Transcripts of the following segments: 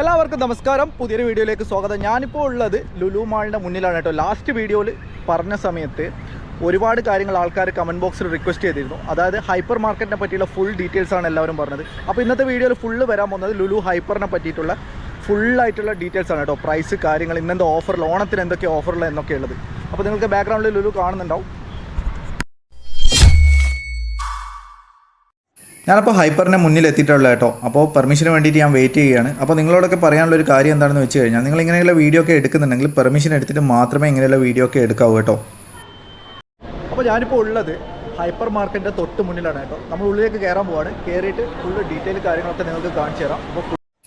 എല്ലാവർക്കും നമസ്കാരം. പുതിയൊരു വീഡിയോയിലേക്ക് സ്വാഗതം. ഞാനിപ്പോൾ ഉള്ളത് ലുലു മാളിന്റെ മുന്നിലാണ് കേട്ടോ. ലാസ്റ്റ് വീഡിയോയിൽ പറഞ്ഞ സമയത്ത് ഒരുപാട് കാര്യങ്ങൾ ആൾക്കാർ കമന്റ് ബോക്സിൽ റിക്വസ്റ്റ് ചെയ്തിരുന്നു. അതായത് ഹൈപ്പർ മാർക്കറ്റിനെ പറ്റിയുള്ള ഫുൾ ഡീറ്റെയിൽസ് ആണ് എല്ലാവരും പറഞ്ഞത്. അപ്പോൾ ഇന്നത്തെ വീഡിയോയിൽ ഫുള്ള് വരാൻ പോകുന്നത് ലുലു ഹൈപ്പറിനെ പറ്റിയിട്ടുള്ള ഫുള്ളായിട്ടുള്ള ഡീറ്റെയിൽസ് ആണ് കേട്ടോ. പ്രൈസ് കാര്യങ്ങൾ ഇന്നെന്താ ഓഫറിൽ ഓണത്തിന് എന്തൊക്കെ ഓഫറിൽ എന്നൊക്കെ ഉള്ളത്. അപ്പോൾ നിങ്ങൾക്ക് ബാക്ക്ഗ്രൗണ്ടിൽ ലുലു കാണുന്നുണ്ടാവും. ഞാനപ്പോൾ ഹൈപ്പറിന്റെ മുന്നിൽ എത്തിയിട്ടുള്ള കേട്ടോ അപ്പോൾ പെർമിഷന് വേണ്ടിയിട്ട് ഞാൻ വെയിറ്റ് ചെയ്യുകയാണ്. അപ്പോൾ നിങ്ങളോടൊക്കെ പറയാനുള്ള ഒരു കാര്യം എന്താണെന്ന് വെച്ച് കഴിഞ്ഞാൽ നിങ്ങൾ ഇങ്ങനെയുള്ള വീഡിയോ ഒക്കെ എടുക്കുന്നുണ്ടെങ്കിൽ പെർമിഷൻ എടുത്തിട്ട് മാത്രമേ ഇങ്ങനെയുള്ള വീഡിയോ ഒക്കെ എടുക്കാവൂ കേട്ടോ. അപ്പോൾ ഞാനിപ്പോൾ ഉള്ളത് ഹൈപ്പർ മാർക്കറ്റിന്റെ തൊട്ട് മുന്നിലാണ് കേട്ടോ. നമ്മൾ ഉള്ളിലേക്ക് കയറാൻ പോവാണ്. കയറിയിട്ട് ഫുള്ള് ഡീറ്റെയിൽ കാര്യങ്ങളൊക്കെ നിങ്ങൾക്ക് കാണിച്ചു തരാം. അപ്പോൾ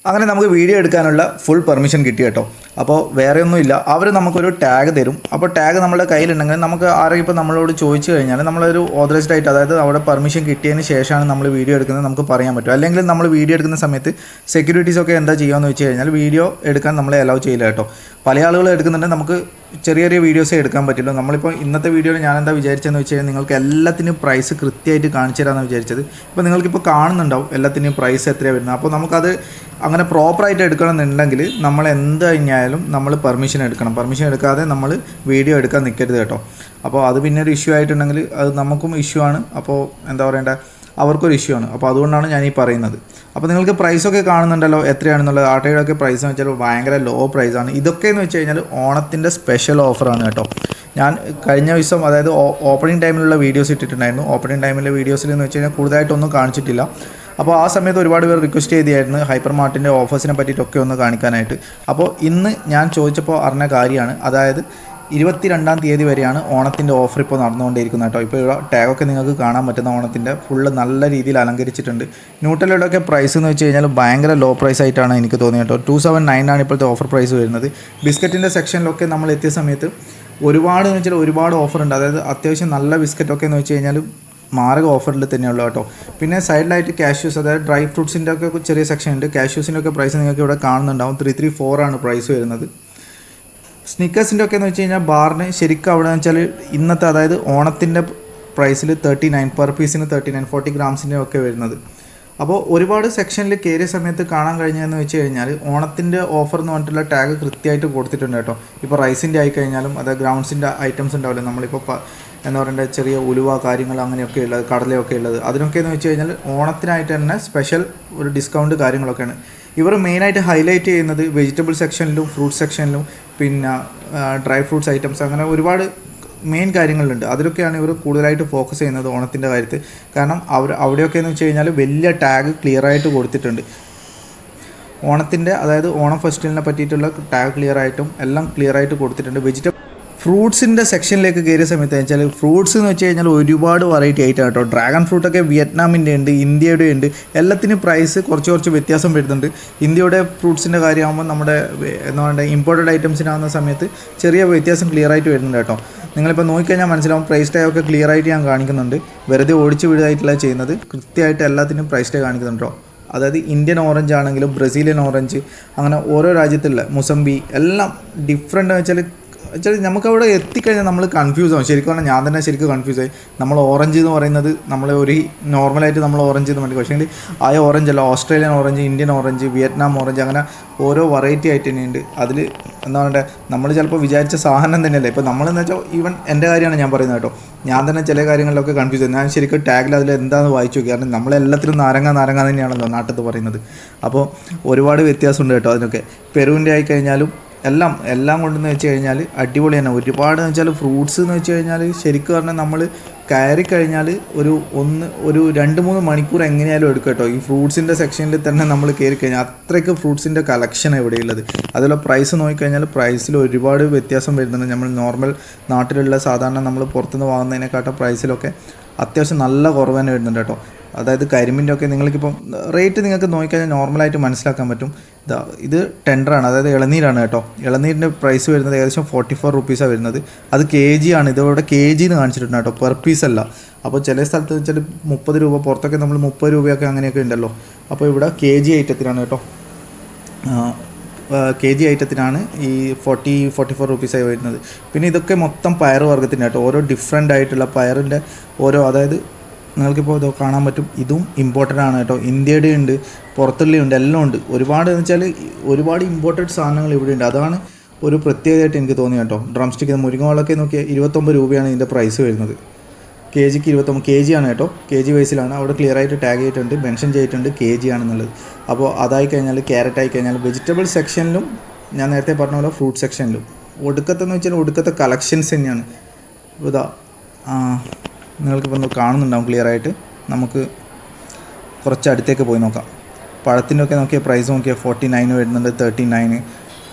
അങ്ങനെ നമുക്ക് വീഡിയോ എടുക്കാനുള്ള ഫുൾ പെർമിഷൻ കിട്ടി കേട്ടോ. അപ്പോൾ വേറെ ഒന്നുമില്ല അവർ നമുക്കൊരു ടാഗ് തരും. അപ്പോൾ ടാഗ് നമ്മുടെ കയ്യിലുണ്ടെങ്കിൽ നമുക്ക് ആരെങ്കിലും ഇപ്പോൾ നമ്മളോട് ചോദിച്ചു കഴിഞ്ഞാൽ നമ്മളൊരു ഓതറൈസ്ഡ് ആയിട്ട് അതായത് അവിടെ പെർമിഷൻ കിട്ടിയതിന് ശേഷമാണ് നമ്മൾ വീഡിയോ എടുക്കുന്നത് നമുക്ക് പറയാൻ പറ്റും. അല്ലെങ്കിൽ നമ്മൾ വീഡിയോ എടുക്കുന്ന സമയത്ത് സെക്യൂരിറ്റീസ് ഒക്കെ എന്താ ചെയ്യുകയെന്ന് വെച്ച് കഴിഞ്ഞാൽ വീഡിയോ എടുക്കാൻ നമ്മളെ അലൗ ചെയ്യില്ല കേട്ടോ. പല ആളുകൾ എടുക്കുന്നുണ്ട്. നമുക്ക് ചെറിയ ചെറിയ വീഡിയോസേ എടുക്കാൻ പറ്റുള്ളൂ നമ്മളിപ്പോൾ ഇന്നത്തെ വീഡിയോയിൽ ഞാൻ എന്താ വിചാരിച്ചതെന്ന് വെച്ച് കഴിഞ്ഞാൽ നിങ്ങൾക്ക് എല്ലാത്തിനും പ്രൈസ് കൃത്യമായിട്ട് കാണിച്ചു തരാമെന്ന് വിചാരിച്ചത്. ഇപ്പോൾ നിങ്ങൾക്കിപ്പോൾ കാണുന്നുണ്ടാവും എല്ലാത്തിനും പ്രൈസ് എത്രയാണ് വരുന്നത്. അപ്പോൾ നമുക്കത് അങ്ങനെ പ്രോപ്പറായിട്ട് എടുക്കണമെന്നുണ്ടെങ്കിൽ നമ്മൾ എന്ത് കഴിഞ്ഞാലും നമ്മൾ പെർമിഷൻ എടുക്കണം. പെർമിഷൻ എടുക്കാതെ നമ്മൾ വീഡിയോ എടുക്കാൻ നിൽക്കരുത് കേട്ടോ. അപ്പോൾ അത് പിന്നെ ഒരു ഇഷ്യൂ ആയിട്ടുണ്ടെങ്കിൽ അത് നമുക്കും ഇഷ്യൂ ആണ്. അപ്പോൾ എന്താ പറയേണ്ട? അവർക്കൊരു ഇഷ്യൂ ആണ്. അപ്പോൾ അതുകൊണ്ടാണ് ഞാൻ ഈ പറയുന്നത്. അപ്പോൾ നിങ്ങൾക്ക് പ്രൈസൊക്കെ കാണുന്നുണ്ടല്ലോ എത്രയാണെന്നുള്ളത്. ആട്ടയുടെ പ്രൈസ് എന്ന് വെച്ചാൽ ഭയങ്കര ലോ പ്രൈസാണ് ഇതൊക്കെ എന്ന് വെച്ച് കഴിഞ്ഞാൽ ഓണത്തിന്റെ സ്പെഷ്യൽ ഓഫറാണ് കേട്ടോ. ഞാൻ കഴിഞ്ഞ ദിവസം അതായത് ഓപ്പണിംഗ് ടൈമിലുള്ള വീഡിയോസ് ഇട്ടിട്ടുണ്ടായിരുന്നു. ഓപ്പണിംഗ് ടൈമിലെ വീഡിയോസിൽ എന്ന് വെച്ച് കഴിഞ്ഞാൽ കൂടുതലായിട്ടൊന്നും കാണിച്ചിട്ടില്ല. അപ്പോൾ ആ സമയത്ത് ഒരുപാട് പേർ റിക്വസ്റ്റ് ചെയ്തായിരുന്നു ഹൈപ്പർ മാർട്ടിന്റെ ഓഫേഴ്സിനെ പറ്റിയിട്ടൊക്കെ ഒന്ന് കാണിക്കാനായിട്ട്. അപ്പോൾ ഇന്ന് ഞാൻ ചോദിച്ചപ്പോൾ അറിഞ്ഞ കാര്യമാണ്. അതായത് ഇരുപത്തിരണ്ടാം തീയതി വരെയാണ് ഓണത്തിന്റെ ഓഫർ ഇപ്പോൾ നടന്നുകൊണ്ടിരിക്കുന്നത് കേട്ടോ. ഇപ്പോൾ ടാഗൊക്കെ നിങ്ങൾക്ക് കാണാൻ പറ്റുന്ന ഓണത്തിന്റെ ഫുള്ള് നല്ല രീതിയിൽ അലങ്കരിച്ചിട്ടുണ്ട്. ന്യൂട്ടലയുടെയൊക്കെ പ്രൈസ് എന്ന് വെച്ച് കഴിഞ്ഞാൽ ഭയങ്കര ലോ പ്രൈസ് ആയിട്ടാണ് എനിക്ക് തോന്നിയത് കേട്ടോ. ടു സെവൻ നയൻ ആണ് ഇപ്പോഴത്തെ ഓഫർ പ്രൈസ് വരുന്നത്. ബിസ്ക്കറ്റിന്റെ സെക്ഷനിലൊക്കെ നമ്മൾ എത്തിയ സമയത്ത് ഒരുപാട് എന്ന് വെച്ചാൽ ഒരുപാട് ഓഫർ ഉണ്ട്. അതായത് അത്യാവശ്യം നല്ല ബിസ്ക്കറ്റൊക്കെ എന്ന് വെച്ച് കഴിഞ്ഞാൽ മാരക ഓഫറിൽ തന്നെയുള്ളൂ കേട്ടോ. പിന്നെ സൈഡിലായിട്ട് കാഷ്യൂസ് അതായത് ഡ്രൈ ഫ്രൂട്ട്സിന്റെ ഒക്കെ ചെറിയ സെക്ഷൻ ഉണ്ട്. കാഷ്യൂസിന്റെ ഒക്കെ പ്രൈസ് നിങ്ങൾക്ക് ഇവിടെ കാണുന്നുണ്ടാവും. ത്രീ ത്രീ ഫോർ ആണ് പ്രൈസ് വരുന്നത്. സ്നിക്കേഴ്സിന്റെ ഒക്കെ എന്ന് വെച്ച് കഴിഞ്ഞാൽ ബാറിന് ശരിക്കും അവിടെ വെച്ചാൽ ഇന്നത്തെ അതായത് ഓണത്തിന്റെ പ്രൈസിൽ തേർട്ടി നയൻ പെർ പീസിന് തേർട്ടി നയൻ ഫോർട്ടി ഗ്രാംസിന്റെ ഒക്കെ വരുന്നത്. അപ്പോൾ ഒരുപാട് സെക്ഷനിൽ കയറിയ സമയത്ത് കാണാൻ കഴിഞ്ഞതെന്ന് വെച്ച് കഴിഞ്ഞാൽ ഓണത്തിന്റെ ഓഫർ എന്ന് പറഞ്ഞിട്ടുള്ള ടാഗ് കൃത്യമായിട്ട് കൊടുത്തിട്ടുണ്ട് കേട്ടോ. ഇപ്പോൾ റൈസിന്റെ ആയി കഴിഞ്ഞാലും അതായത് ഗ്രൗണ്ട്സിന്റെ ഐറ്റംസ് ഉണ്ടാവില്ല നമ്മളിപ്പോൾ എന്ന് പറയണ്ട ചെറിയ ഉലുവ കാര്യങ്ങൾ അങ്ങനെയൊക്കെ ഉള്ളത് കടലയൊക്കെ ഉള്ളത്. അതിനൊക്കെ എന്ന് വെച്ച് കഴിഞ്ഞാൽ ഓണത്തിനായിട്ട് തന്നെ സ്പെഷ്യൽ ഒരു ഡിസ്കൗണ്ട് കാര്യങ്ങളൊക്കെയാണ്. ഇവർ മെയിനായിട്ട് ഹൈലൈറ്റ് ചെയ്യുന്നത് വെജിറ്റബിൾ സെക്ഷനിലും ഫ്രൂട്ട് സെക്ഷനിലും പിന്നെ ഡ്രൈ ഫ്രൂട്ട്സ് ഐറ്റംസ് അങ്ങനെ ഒരുപാട് മെയിൻ കാര്യങ്ങളുണ്ട്. അതിലൊക്കെയാണ് ഇവർ കൂടുതലായിട്ട് ഫോക്കസ് ചെയ്യുന്നത് ഓണത്തിന്റെ കാര്യത്തിൽ. കാരണം അവർ അവിടെയൊക്കെ എന്ന് വെച്ച് കഴിഞ്ഞാൽ വലിയ ടാഗ് ക്ലിയർ ആയിട്ട് കൊടുത്തിട്ടുണ്ട്. ഓണത്തിന്റെ അതായത് ഓണം ഫെസ്റ്റിവലിനെ പറ്റിയിട്ടുള്ള ടാഗ് ക്ലിയർ ആയിട്ടും എല്ലാം ക്ലിയർ ആയിട്ട് കൊടുത്തിട്ടുണ്ട്. വെജിറ്റബിൾ ഫ്രൂട്ട്സിന്റെ സെക്ഷനിലേക്ക് കയറിയ സമയത്ത് വെച്ചാൽ ഫ്രൂട്ട്സ് എന്ന് വെച്ച് കഴിഞ്ഞാൽ ഒരുപാട് വെറൈറ്റി ആയിട്ടാണ് കേട്ടോ. ഡ്രാഗൺ ഫ്രൂട്ടൊക്കെ വിയറ്റ്നാമിന്റെ ഉണ്ട് ഇന്ത്യയുടെ ഉണ്ട്. എല്ലാത്തിനും പ്രൈസ് കുറച്ച് കുറച്ച് വ്യത്യാസം വരുന്നുണ്ട്. ഇന്ത്യയുടെ ഫ്രൂട്ട്സിന്റെ കാര്യമാകുമ്പോൾ നമ്മുടെ എന്താ പറയുക ഇമ്പോർട്ടഡ് ഐറ്റംസിനാകുന്ന സമയത്ത് ചെറിയ വ്യത്യാസം ക്ലിയർ ആയിട്ട് വരുന്നുണ്ട് കേട്ടോ. നിങ്ങളിപ്പോൾ നോക്കിക്കഴിഞ്ഞാൽ മനസ്സിലാവും പ്രൈസ് ടാഗ് ഒക്കെ ക്ലിയർ ആയിട്ട് ഞാൻ കാണിക്കുന്നുണ്ട്. വെറുതെ ഓടിച്ച് വിടുതായിട്ടുള്ള ചെയ്യുന്നത്. കൃത്യമായിട്ട് എല്ലാത്തിനും പ്രൈസ് ടാഗ് കാണിക്കുന്നുണ്ടോ അതായത് ഇന്ത്യൻ ഓറഞ്ച് ആണെങ്കിലും ബ്രസീലിയൻ ഓറഞ്ച് അങ്ങനെ ഓരോ രാജ്യത്തുള്ള മുസംബി എല്ലാം ഡിഫറെന്റ് വെച്ചാൽ വെച്ചാൽ നമുക്കവിടെ എത്തിക്കഴിഞ്ഞാൽ നമ്മൾ കൺഫ്യൂസ് ആവും. ശരിക്കും പറഞ്ഞാൽ ഞാൻ തന്നെ ശരിക്കും കൺഫ്യൂസ് ആയി. നമ്മൾ ഓറഞ്ച് എന്ന് പറയുന്നത് നമ്മൾ ഒരു നോർമലായിട്ട് നമ്മൾ ഓറഞ്ച് എന്ന് പറയും പക്ഷേ ആ ഓറഞ്ച് അല്ല Australian orange Indian orange Vietnam orange അങ്ങനെ ഓരോ വെറൈറ്റി ആയിട്ട് തന്നെയുണ്ട് അതിൽ എന്താ പറയുക നമ്മൾ ചിലപ്പോൾ വിചാരിച്ച സാധനം തന്നെയല്ലേ. ഇപ്പോൾ നമ്മളെന്ന് വെച്ചാൽ ഈവൻ എന്റെ കാര്യമാണ് ഞാൻ പറയുന്നത് കേട്ടോ. ഞാൻ തന്നെ ചില കാര്യങ്ങളിലൊക്കെ കൺഫ്യൂസ് ആയി. ഞാൻ ശരിക്കും ടാഗിൽ അതിൽ എന്താണെന്ന് വായിച്ചു നോക്കി. കാരണം നമ്മളെല്ലാത്തിലും നാരങ്ങ നാരങ്ങ തന്നെയാണല്ലോ നാട്ടിൽ പറയുന്നത്. അപ്പോൾ ഒരുപാട് വ്യത്യാസമുണ്ട് കേട്ടോ അതിനൊക്കെ. പെരുവിന്റെ ആയി കഴിഞ്ഞാലും എല്ലാം എല്ലാം കൊണ്ടെന്ന് വെച്ച് കഴിഞ്ഞാൽ അടിപൊളി തന്നെ ഒരുപാട് എന്ന് വെച്ചാൽ ഫ്രൂട്ട്സ് എന്ന് വെച്ച് കഴിഞ്ഞാൽ ശരിക്കും പറഞ്ഞാൽ നമ്മൾ കയറി കഴിഞ്ഞാൽ ഒരു ഒന്ന് ഒരു രണ്ട് മൂന്ന് മണിക്കൂർ എങ്ങനെയായാലും എടുക്കും കേട്ടോ. ഈ ഫ്രൂട്ട്സിന്റെ സെക്ഷനിൽ തന്നെ നമ്മൾ കയറി കഴിഞ്ഞാൽ അത്രയ്ക്ക് ഫ്രൂട്ട്സിന്റെ കളക്ഷൻ ഇവിടെയുള്ളത് അതുപോലെ പ്രൈസ് നോക്കിക്കഴിഞ്ഞാൽ പ്രൈസിൽ ഒരുപാട് വ്യത്യാസം വരുന്നുണ്ട്. നമ്മൾ നോർമൽ നാട്ടിലുള്ള സാധാരണ നമ്മൾ പുറത്തുനിന്ന് വാങ്ങുന്നതിനെക്കാട്ടും പ്രൈസിലൊക്കെ അത്യാവശ്യം നല്ല കുറവ് തന്നെ വരുന്നുണ്ട് കേട്ടോ. അതായത് കരിമ്പിന്റെ ഒക്കെ നിങ്ങൾക്കിപ്പം റേറ്റ് നിങ്ങൾക്ക് നോക്കിക്കഴിഞ്ഞാൽ നോർമലായിട്ട് മനസ്സിലാക്കാൻ പറ്റും. ഇതാ ഇത് ടെൻഡറാണ് അതായത് ഇളനീരാണ് കേട്ടോ. ഇളനീരിന്റെ പ്രൈസ് വരുന്നത് ഏകദേശം ഫോർട്ടി ഫോർ റുപ്പീസാണ് വരുന്നത്. അത് കെ ജി ആണ്. ഇതോടെ കെ ജി എന്ന് കാണിച്ചിട്ടുണ്ട് കേട്ടോ. പെർ പീസ് അല്ല. അപ്പോൾ ചില സ്ഥലത്ത് വെച്ചാൽ മുപ്പത് രൂപ പുറത്തൊക്കെ നമ്മൾ മുപ്പത് രൂപയൊക്കെ അങ്ങനെയൊക്കെ ഉണ്ടല്ലോ. അപ്പോൾ ഇവിടെ കെ ജി ഐറ്റത്തിനാണ് കേട്ടോ. കെ ജി ഐറ്റത്തിനാണ് ഈ ഫോർട്ടി ഫോർട്ടി ഫോർ റുപ്പീസായി വരുന്നത്. പിന്നെ ഇതൊക്കെ മൊത്തം പയർ വർഗത്തിന്റെ കേട്ടോ. ഓരോ ഡിഫറെന്റ് ആയിട്ടുള്ള പയറിന്റെ ഓരോ അതായത് നിങ്ങൾക്കിപ്പോൾ ഇത് കാണാൻ പറ്റും. ഇതും ഇമ്പോർട്ടന്റ് ആണ് കേട്ടോ. ഇന്ത്യയുടെ ഉണ്ട് പുറത്തുള്ള ഉണ്ട് എല്ലാം ഉണ്ട്. ഒരുപാട് എന്ന് വെച്ചാൽ ഒരുപാട് ഇമ്പോർട്ടഡ് സാധനങ്ങൾ ഇവിടെ ഉണ്ട്. അതാണ് ഒരു പ്രത്യേകതയായിട്ട് എനിക്ക് തോന്നി കേട്ടോ. ഡ്രം സ്റ്റിക്ക് മുരിങ്ങോളൊക്കെ നോക്കിയാൽ ഇരുപത്തൊമ്പത് രൂപയാണ് ഇതിന്റെ പ്രൈസ് വരുന്നത്. കെ ജിക്ക് ഇരുപത്തൊമ്പത് കെ ജി ആണ് കേട്ടോ. കെ ജി വയസ്സിലാണ് അവിടെ ക്ലിയർ ആയിട്ട് ടാഗ് ചെയ്തിട്ടുണ്ട് മെൻഷൻ ചെയ്തിട്ടുണ്ട് കെ ജി ആണെന്നുള്ളത്. അപ്പോൾ അതായി കഴിഞ്ഞാൽ ക്യാരറ്റ് ആയി കഴിഞ്ഞാൽ വെജിറ്റബിൾ സെക്ഷനിലും ഞാൻ നേരത്തെ പറഞ്ഞ പോലെ ഫ്രൂട്ട് സെക്ഷനിലും ഒടുക്കത്തെന്ന് വെച്ചാൽ ഒടുക്കത്തെ കളക്ഷൻസ് തന്നെയാണ്. ഇതാ നിങ്ങൾക്കിപ്പോൾ കാണുന്നുണ്ടാവും ക്ലിയർ ആയിട്ട്. നമുക്ക് കുറച്ച് അടുത്തേക്ക് പോയി നോക്കാം. പഴത്തിന്റെയൊക്കെ നോക്കിയാൽ പ്രൈസ് നോക്കിയാൽ ഫോർട്ടി നയൻ വരുന്നുണ്ട് തേർട്ടി നയൻ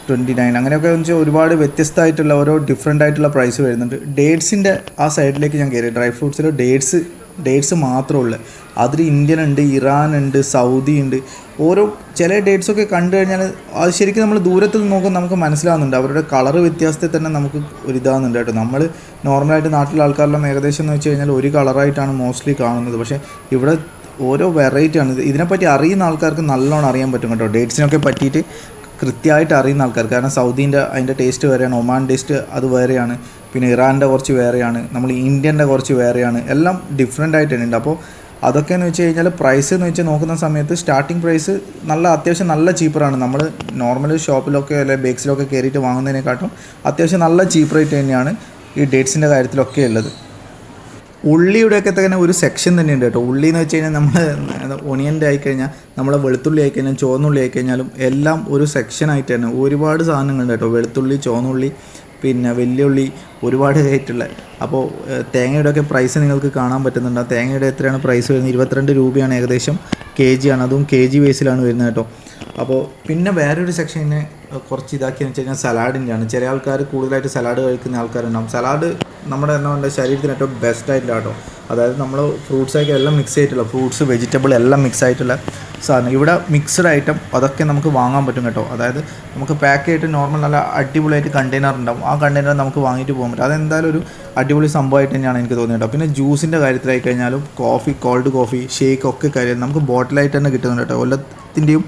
ട്വന്റി നയൻ അങ്ങനെയൊക്കെ വെച്ച് ഒരുപാട് വ്യത്യസ്തമായിട്ടുള്ള ഓരോ ഡിഫറെന്റ് ആയിട്ടുള്ള പ്രൈസ് വരുന്നുണ്ട്. ഡേറ്റ്സിന്റെ ആ സൈഡിലേക്ക് ഞാൻ കയറി ഡ്രൈ ഫ്രൂട്ട്സിൽ ഡേറ്റ്സ് ഡേറ്റ്സ് മാത്രമേ ഉള്ളൂ. അതിൽ ഇന്ത്യൻ ഉണ്ട് ഇറാൻ ഉണ്ട് സൗദി ഉണ്ട്. ഓരോ ചില ഡേറ്റ്സൊക്കെ കണ്ടു കഴിഞ്ഞാൽ അത് ശരിക്കും നമ്മൾ ദൂരത്ത് നിന്ന് നോക്കുമ്പോൾ നമുക്ക് മനസ്സിലാവുന്നുണ്ട്. അവരുടെ കളർ വ്യത്യാസത്തിൽ തന്നെ നമുക്ക് ഒരു ഇതാകുന്നുണ്ട് കേട്ടോ. നമ്മൾ നോർമലായിട്ട് നാട്ടിലെ ആൾക്കാരെല്ലാം ഏകദേശം എന്ന് വെച്ച് കഴിഞ്ഞാൽ ഒരു കളറായിട്ടാണ് മോസ്റ്റ്ലി കാണുന്നത്. പക്ഷേ ഇവിടെ ഓരോ വെറൈറ്റിയാണ് ഇത് ഇതിനെപ്പറ്റി അറിയുന്ന ആൾക്കാർക്ക് നല്ലോണം അറിയാൻ പറ്റും കേട്ടോ. ഡേറ്റ്സിനൊക്കെ പറ്റിയിട്ട് കൃത്യമായിട്ട് അറിയുന്ന ആൾക്കാർ. കാരണം സൗദീന്റെ അതിന്റെ ടേസ്റ്റ് വേറെയാണ് ഒമാൻ ടേസ്റ്റ് അത് വേറെയാണ് പിന്നെ ഇറാന്റെ കുറച്ച് വേറെയാണ് നമ്മൾ ഇന്ത്യന്റെ കുറച്ച് വേറെയാണ് എല്ലാം ഡിഫറെന്റ് ആയിട്ടുണ്ട് അപ്പോൾ അതൊക്കെ എന്ന് വെച്ച് കഴിഞ്ഞാൽ പ്രൈസ് എന്ന് വെച്ച് നോക്കുന്ന സമയത്ത് സ്റ്റാർട്ടിംഗ് പ്രൈസ് നല്ല അത്യാവശ്യം നല്ല ചീപ്പറാണ് നമ്മൾ നോർമൽ ഷോപ്പിലൊക്കെ അല്ലെങ്കിൽ ബേക്സിലൊക്കെ കയറിയിട്ട് വാങ്ങുന്നതിനെക്കാട്ടും അത്യാവശ്യം നല്ല ചീപ്പ് റേറ്റ് തന്നെയാണ് ഈ ഡേറ്റ്സിന്റെ കാര്യത്തിലൊക്കെ ഉള്ളത്. ഉള്ളിയുടെയൊക്കെ തന്നെ ഒരു സെക്ഷൻ തന്നെയുണ്ട് കേട്ടോ. ഉള്ളി എന്ന് വെച്ച് കഴിഞ്ഞാൽ നമ്മൾ ഒണിയന്റെ ആയിക്കഴിഞ്ഞാൽ നമ്മളെ വെളുത്തുള്ളി ആയിക്കഴിഞ്ഞാൽ ചുവന്നുള്ളി ആയിക്കഴിഞ്ഞാലും എല്ലാം ഒരു സെക്ഷൻ സെക്ഷനായിട്ട് തന്നെ ഒരുപാട് സാധനങ്ങളുണ്ട് കേട്ടോ. വെളുത്തുള്ളി ചുവന്നുള്ളി പിന്നെ വെല്ലുള്ളി ഒരുപാട് ആയിട്ടുള്ള. അപ്പോൾ തേങ്ങയുടെ ഒക്കെ പ്രൈസ് നിങ്ങൾക്ക് കാണാൻ പറ്റുന്നുണ്ട്. തേങ്ങയുടെ എത്രയാണ് പ്രൈസ് വരുന്നത്? ഇരുപത്തിരണ്ട് രൂപയാണ് ഏകദേശം. കെ ജി ആണ്. അതും കെ ജി ബേസിലാണ് വരുന്നത് കേട്ടോ. അപ്പോൾ പിന്നെ വേറൊരു സെക്ഷനെ കുറച്ച് ഇതാക്കിയെന്ന് വെച്ച് കഴിഞ്ഞാൽ സലാഡിന്റെയാണ്. ചില ആൾക്കാർ കൂടുതലായിട്ട് സലാഡ് കഴിക്കുന്ന ആൾക്കാരുണ്ടാവും. സലാഡ് നമ്മുടെ എന്താ പറയുക ശരീരത്തിന് ഏറ്റവും ബെസ്റ്റ് ആയിട്ടുള്ള കേട്ടോ അതായത് നമ്മൾ ഫ്രൂട്ട്സ് ഒക്കെ എല്ലാം മിക്സ് ആയിട്ടുള്ള ഫ്രൂട്ട്സ് വെജിറ്റബിൾ എല്ലാം മിക്സ് ആയിട്ടുള്ള സാധനം. ഇവിടെ മിക്സ്ഡ് ഐറ്റം അതൊക്കെ നമുക്ക് വാങ്ങാൻ പറ്റും കേട്ടോ. അതായത് നമുക്ക് പാക്ക് ചെയ്തിട്ട് നോർമൽ നല്ല അടിപൊളിയായിട്ട് കണ്ടെയ്നർ ഉണ്ടാവും. ആ കണ്ടെയ്നർ നമുക്ക് വാങ്ങിയിട്ട് പോകാൻ പറ്റും. അതെന്തായാലും ഒരു അടിപൊളി സംഭവമായിട്ട് തന്നെയാണ് എനിക്ക് തോന്നിയത് കേട്ടോ. പിന്നെ ജ്യൂസിന്റെ കാര്യത്തിലായി കഴിഞ്ഞാലും കോഫി കോൾഡ് കോഫി ഷേക്ക് ഒക്കെ കാര്യം നമുക്ക് ബോട്ടിലായിട്ട് തന്നെ കിട്ടുന്നുണ്ട് കേട്ടോ. എല്ലാത്തിന്റെയും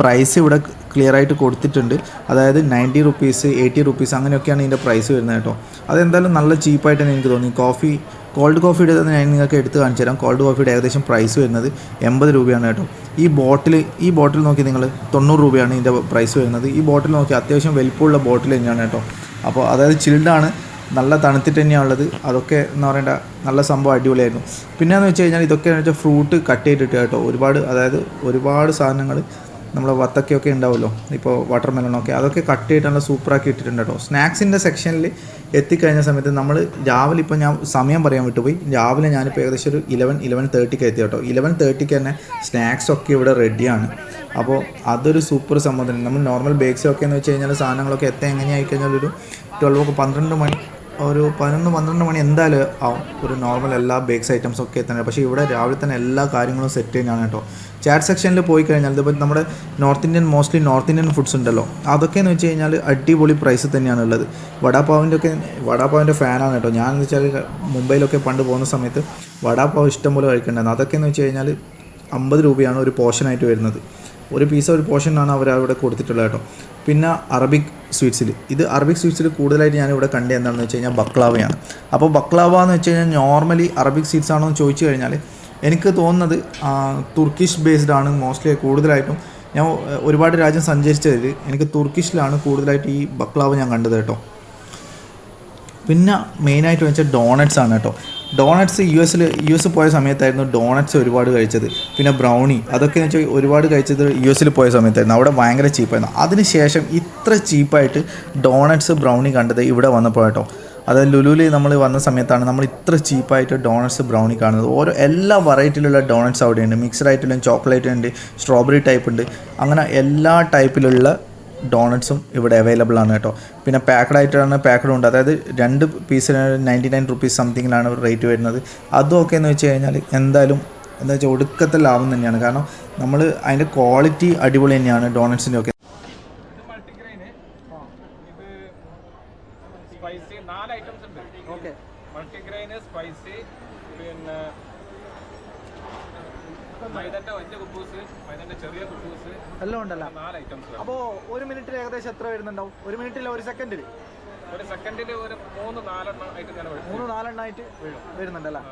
പ്രൈസ് ഇവിടെ ക്ലിയർ ആയിട്ട് കൊടുത്തിട്ടുണ്ട്. അതായത് നയന്റി റുപ്പീസ് എയ്റ്റി റുപ്പീസ് അങ്ങനെയൊക്കെയാണ് ഇതിന്റെ പ്രൈസ് വരുന്നത് കേട്ടോ. അതെന്തായാലും നല്ല ചീപ്പായിട്ട് തന്നെ എനിക്ക് തോന്നി കോഫി കോൾഡ് കോഫിയുടെ തന്നെ ഞാൻ നിങ്ങൾക്ക് എടുത്ത് കാണിച്ചു തരാം. കോൾഡ് കോഫിയുടെ ഏകദേശം പ്രൈസ് വരുന്നത് എൺപത് രൂപയാണ് കേട്ടോ. ഈ ബോട്ടിൽ ഈ ബോട്ടിൽ നോക്കി നിങ്ങൾ തൊണ്ണൂറ് രൂപയാണ് ഇതിന്റെ പ്രൈസ് വരുന്നത്. ഈ ബോട്ടിൽ നോക്കി അത്യാവശ്യം വലിപ്പമുള്ള ബോട്ടിൽ തന്നെയാണ് കേട്ടോ. അപ്പോൾ അതായത് ചിൽഡാണ് നല്ല തണുത്തിട്ട് തന്നെയാണ് ഉള്ളത്. അതൊക്കെ എന്ന് പറയേണ്ട നല്ല സംഭവം അടിപൊളിയായിരുന്നു. പിന്നെയെന്ന് വെച്ച് കഴിഞ്ഞാൽ ഇതൊക്കെ എന്ന് വെച്ചാൽ ഫ്രൂട്ട് കട്ട് ചെയ്തിട്ട് കേട്ടോ. ഒരുപാട് അതായത് ഒരുപാട് സാധനങ്ങൾ നമ്മളെ വത്തക്കയൊക്കെ ഉണ്ടാവുമല്ലോ? ഇപ്പോൾ വാട്ടർ മെലണൊക്കെ അതൊക്കെ കട്ട് ചെയ്തിട്ട് നല്ല സൂപ്പറാക്കി ഇട്ടിട്ടുണ്ട് കേട്ടോ. സ്നാക്സിന്റെ സെക്ഷനിൽ എത്തിക്കഴിഞ്ഞ സമയത്ത് നമ്മൾ രാവിലെ ഇപ്പോൾ ഞാൻ സമയം പറയാൻ വിട്ടുപോയി. രാവിലെ ഞാനിപ്പോൾ ഏകദേശം ഒരു ഇലവൻ ഇലവൻ തേർട്ടിക്ക് എത്തി കേട്ടോ. ഇലവൻ തേർട്ടിക്ക് തന്നെ സ്നാക്സ് ഒക്കെ ഇവിടെ റെഡിയാണ് അപ്പോൾ അതൊരു സൂപ്പർ തന്നെ. നമ്മൾ നോർമൽ ബേക്സൊക്കെ എന്ന് വെച്ച് കഴിഞ്ഞാൽ സാധനങ്ങളൊക്കെ എത്താൻ എങ്ങനെയായി കഴിഞ്ഞാൽ ഒരു ട്വൽവ് പന്ത്രണ്ട് മണി ഒരു പതിനൊന്ന് പന്ത്രണ്ട് മണി എന്തായാലും ആവും. ഒരു നോർമൽ എല്ലാ ബേക്സ് ഐറ്റംസ് ഒക്കെ എത്തണം. പക്ഷേ ഇവിടെ രാവിലെ തന്നെ എല്ലാ കാര്യങ്ങളും സെറ്റ് ചെയ്യുന്നതാണ് കേട്ടോ. ചാറ്റ് സെക്ഷനിൽ പോയി കഴിഞ്ഞാൽ ഇതിപ്പോൾ നമ്മുടെ north Indian mostly north Indian foods ഉണ്ടല്ലോ. അതൊക്കെ എന്ന് വെച്ച് കഴിഞ്ഞാൽ അടിപൊളി പ്രൈസ് തന്നെയാണ് ഉള്ളത്. വടാപ്പാവിന്റെ ഒക്കെ വടാപ്പാവിന്റെ ഫാനാണ് കേട്ടോ. ഞാൻ എന്ന് വെച്ചാൽ മുംബൈയിലൊക്കെ പണ്ട് പോകുന്ന സമയത്ത് വടാപ്പാവ് ഇഷ്ടംപോലെ കഴിക്കണ്ടായിരുന്നു. അതൊക്കെ എന്ന് വെച്ച് കഴിഞ്ഞാൽ അമ്പത് രൂപയാണ് ഒരു പോർഷനായിട്ട് വരുന്നത്. ഒരു പീസ് ഒരു പോർഷനാണ് അവർ അവിടെ കൊടുത്തിട്ടുള്ളത് കേട്ടോ. പിന്നെ അറബിക് സ്വീറ്റ്സിൽ ഇത് അറബിക് സ്വീറ്റ്സിൽ കൂടുതലായിട്ട് ഞാനിവിടെ കണ്ടത് എന്താണെന്ന് വെച്ച് കഴിഞ്ഞാൽ ബക്ലാവയാണ്. അപ്പോൾ ബക്ലാവ എന്ന് വെച്ച് കഴിഞ്ഞാൽ നോർമലി അറബിക് സ്വീറ്റ്സ് ആണോ എന്ന് ചോദിച്ചു കഴിഞ്ഞാൽ എനിക്ക് തോന്നുന്നത് തുർക്കിഷ് ബേസ്ഡ് ആണ് മോസ്റ്റ്ലി കൂടുതലായിട്ടും. ഞാൻ ഒരുപാട് രാജ്യം സഞ്ചരിച്ചതിൽ എനിക്ക് തുർക്കിഷിലാണ് കൂടുതലായിട്ട് ഈ ബക്ലാവ് ഞാൻ കണ്ടത് കേട്ടോ. പിന്നെ മെയിനായിട്ട് വെച്ചാൽ ഡോണറ്റ്സ് ആണ് കേട്ടോ. ഡോണറ്റ്സ് യു എസിൽ യു എസ് പോയ സമയത്തായിരുന്നു ഡോണറ്റ്സ് ഒരുപാട് കഴിച്ചത്. പിന്നെ ബ്രൗണി അതൊക്കെ വെച്ചാൽ ഒരുപാട് കഴിച്ചത് യു എസിൽ പോയ സമയത്തായിരുന്നു. അവിടെ ഭയങ്കര ചീപ്പായിരുന്നു അതിനുശേഷം ഇത്ര ചീപ്പായിട്ട് ഡോണറ്റ്സ് ബ്രൗണി കണ്ടത് ഇവിടെ വന്നപ്പോൾ കേട്ടോ. അതായത് ലുലുലി നമ്മൾ വന്ന സമയത്താണ് നമ്മൾ ഇത്ര ചീപ്പായിട്ട് ഡോണറ്റ്സ് ബ്രൗണി കാണുന്നത്. ഓരോ എല്ലാ വെറൈറ്റിയിലുള്ള ഡോണറ്റ്സ് അവിടെയുണ്ട്. മിക്സ്ഡ് ആയിട്ടുള്ള ചോക്ലേറ്റ് ഉണ്ട് സ്ട്രോബെറി ടൈപ്പ് ഉണ്ട്. അങ്ങനെ എല്ലാ ടൈപ്പിലുള്ള ഡോണറ്റ്സും ഇവിടെ അവൈലബിൾ ആണ് കേട്ടോ. പിന്നെ പാക്കഡ് ആയിട്ടാണ് പാക്കഡ് ഉണ്ട്. അതായത് രണ്ട് പീസിന് നയന്റി നയൻ റുപ്പീസ് സംതിങ്ങിലാണ് റേറ്റ് വരുന്നത്. അതും ഒക്കെ എന്ന് വെച്ച് കഴിഞ്ഞാൽ എന്തായാലും എന്താ വെച്ചാൽ ഒടുക്കത്തെ ലാഭം തന്നെയാണ്. കാരണം നമ്മൾ അതിന്റെ ക്വാളിറ്റി അടിപൊളി തന്നെയാണ് ഡോണറ്റ്സിന്റെ ഒക്കെ ഇത് മൾട്ടിഗ്രെയിന് ഇത് സ്പൈസി നാല് ഐറ്റംസ് ഉണ്ട് ഓക്കെ മൾട്ടിഗ്രെയിന് സ്പൈസി പിന്നെ മൈദന്റെ വലിയ കുബൂസ് മൈദന്റെ ചെറിയ കുബൂസ് എല്ലാം ഉണ്ടല്ലോ നാല് ഐറ്റംസ് അപ്പോൾ ഒരു മിനിറ്റിൽ ഏകദേശം എത്ര വരുന്നുണ്ടാവും? ഒരു മിനിറ്റിൽ ഒരു സെക്കൻഡിൽ ഒരു സെക്കൻഡിൽ ഒരു മൂന്ന് നാലെണ്ണം ആയിട്ട് മൂന്ന് നാലെണ്ണമായിട്ട് വരുന്നുണ്ടല്ലേ?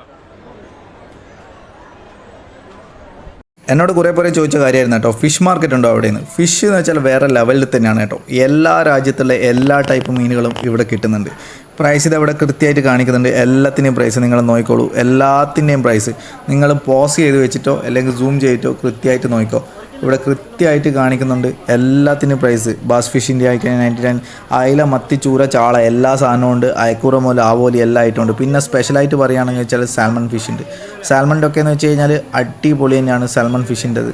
എന്നോട് കുറേ പേരെ ചോദിച്ച കാര്യമായിരുന്നു കേട്ടോ. ഫിഷ് മാർക്കറ്റ് ഉണ്ടോ അവിടെ നിന്ന് ഫിഷ് എന്ന് വെച്ചാൽ വേറെ ലെവലിൽ തന്നെയാണ് കേട്ടോ. എല്ലാ രാജ്യത്തുള്ള എല്ലാ ടൈപ്പ് മീനുകളും ഇവിടെ കിട്ടുന്നുണ്ട്. പ്രൈസ് ഇത് അവിടെ കൃത്യമായിട്ട് കാണിക്കുന്നുണ്ട്. എല്ലാത്തിന്റെയും പ്രൈസ് നിങ്ങൾ നോക്കിക്കോളൂ. എല്ലാത്തിന്റെയും പ്രൈസ് നിങ്ങൾ പോസ് ചെയ്ത് വെച്ചിട്ടോ അല്ലെങ്കിൽ സൂം ചെയ്തിട്ടോ കൃത്യമായിട്ട് നോക്കിക്കോ. ഇവിടെ കൃത്യമായിട്ട് കാണിക്കുന്നുണ്ട് എല്ലാത്തിനും പ്രൈസ് ബാസ് ഫിഷിന്റെ ആയിക്കഴിഞ്ഞാൽ നയന്റി നയൻ അയില മത്തി ചൂര ചാള എല്ലാ സാധനവും ഉണ്ട്. അയക്കൂറ മുതൽ ആവോലി എല്ലാം ആയിട്ടുണ്ട്. പിന്നെ സ്പെഷ്യലായിട്ട് പറയുകയാണെന്ന് വെച്ചാൽ സാൽമൺ ഫിഷ് ഉണ്ട്. സാൽമണിന്റെ ഒക്കെ എന്ന് വെച്ച് കഴിഞ്ഞാൽ അടിപൊളി തന്നെയാണ് സാൽമൺ ഫിഷിന്റെത്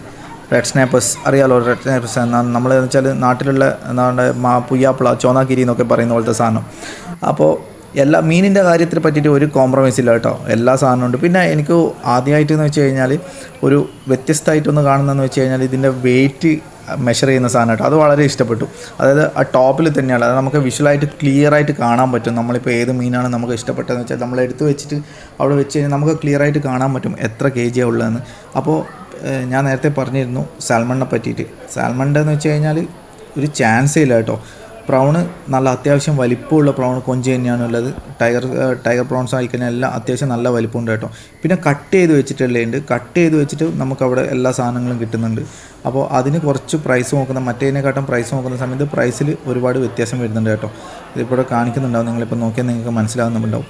റെഡ് സ്നാപ്പേഴ്സ് അറിയാലോ റെഡ് സ്നാപ്പേഴ്സ് നമ്മൾ വെച്ചാൽ നാട്ടിലുള്ള എന്താണ് പുയ്യാപ്പിള ചോന്നാഗിരി എന്നൊക്കെ പറയുന്ന പോലത്തെ സാധനം. അപ്പോൾ എല്ലാ മീനിന്റെ കാര്യത്തിൽ പറ്റിയിട്ട് ഒരു കോംപ്രമൈസ് ഇല്ല കേട്ടോ. എല്ലാ സാധനവും ഉണ്ട്. പിന്നെ എനിക്ക് ആദ്യമായിട്ട് എന്ന് വെച്ച് കഴിഞ്ഞാൽ ഒരു വ്യത്യസ്തമായിട്ടൊന്ന് കാണുന്നതെന്ന് വെച്ച് കഴിഞ്ഞാൽ ഇതിന്റെ വെയിറ്റ് മെഷർ ചെയ്യുന്ന സാധനം കേട്ടോ. അത് വളരെ ഇഷ്ടപ്പെട്ടു. അതായത് ആ ടോപ്പിൽ തന്നെയാണ്. അത് നമുക്ക് വിഷ്വലായിട്ട് ക്ലിയർ ആയിട്ട് കാണാൻ പറ്റും. നമ്മളിപ്പോൾ ഏത് മീനാണ് നമുക്ക് ഇഷ്ടപ്പെട്ടതെന്ന് വെച്ചാൽ നമ്മൾ എടുത്ത് വെച്ചിട്ട് അവിടെ വെച്ച് കഴിഞ്ഞാൽ നമുക്ക് ക്ലിയർ ആയിട്ട് കാണാൻ പറ്റും എത്ര കെ ജിയാണ് ഉള്ളതെന്ന്. അപ്പോൾ ഞാൻ നേരത്തെ പറഞ്ഞിരുന്നു സാൽമണിനെ പറ്റിയിട്ട്. സാൽമണിന്റെ എന്ന് വെച്ച് കഴിഞ്ഞാൽ ഒരു ചാൻസേ ഇല്ല കേട്ടോ. പ്രൗണ് നല്ല അത്യാവശ്യം വലിപ്പമുള്ള പ്രൗൺ കൊഞ്ച് തന്നെയാണ് ഉള്ളത്. ടൈഗർ ടൈഗർ പ്രോൺസ് ആയിക്കഴിഞ്ഞാൽ എല്ലാം അത്യാവശ്യം നല്ല വലിപ്പമുണ്ട് കേട്ടോ. പിന്നെ കട്ട് ചെയ്ത് വെച്ചിട്ടുള്ളതുണ്ട് കട്ട് ചെയ്ത് വെച്ചിട്ട് നമുക്ക് അവിടെ എല്ലാ സാധനങ്ങളും കിട്ടുന്നുണ്ട്. അപ്പോൾ അതിന് കുറച്ച് പ്രൈസ് നോക്കുന്ന മറ്റേതിനെക്കാട്ടും പ്രൈസ് നോക്കുന്ന സമയത്ത് പ്രൈസിൽ ഒരുപാട് വ്യത്യാസം വരുന്നുണ്ട് കേട്ടോ. ഇതിപ്പോൾ കാണിക്കുന്നുണ്ടാവും. നിങ്ങളിപ്പോൾ നോക്കിയാൽ നിങ്ങൾക്ക് മനസ്സിലാകുന്നുണ്ടാവും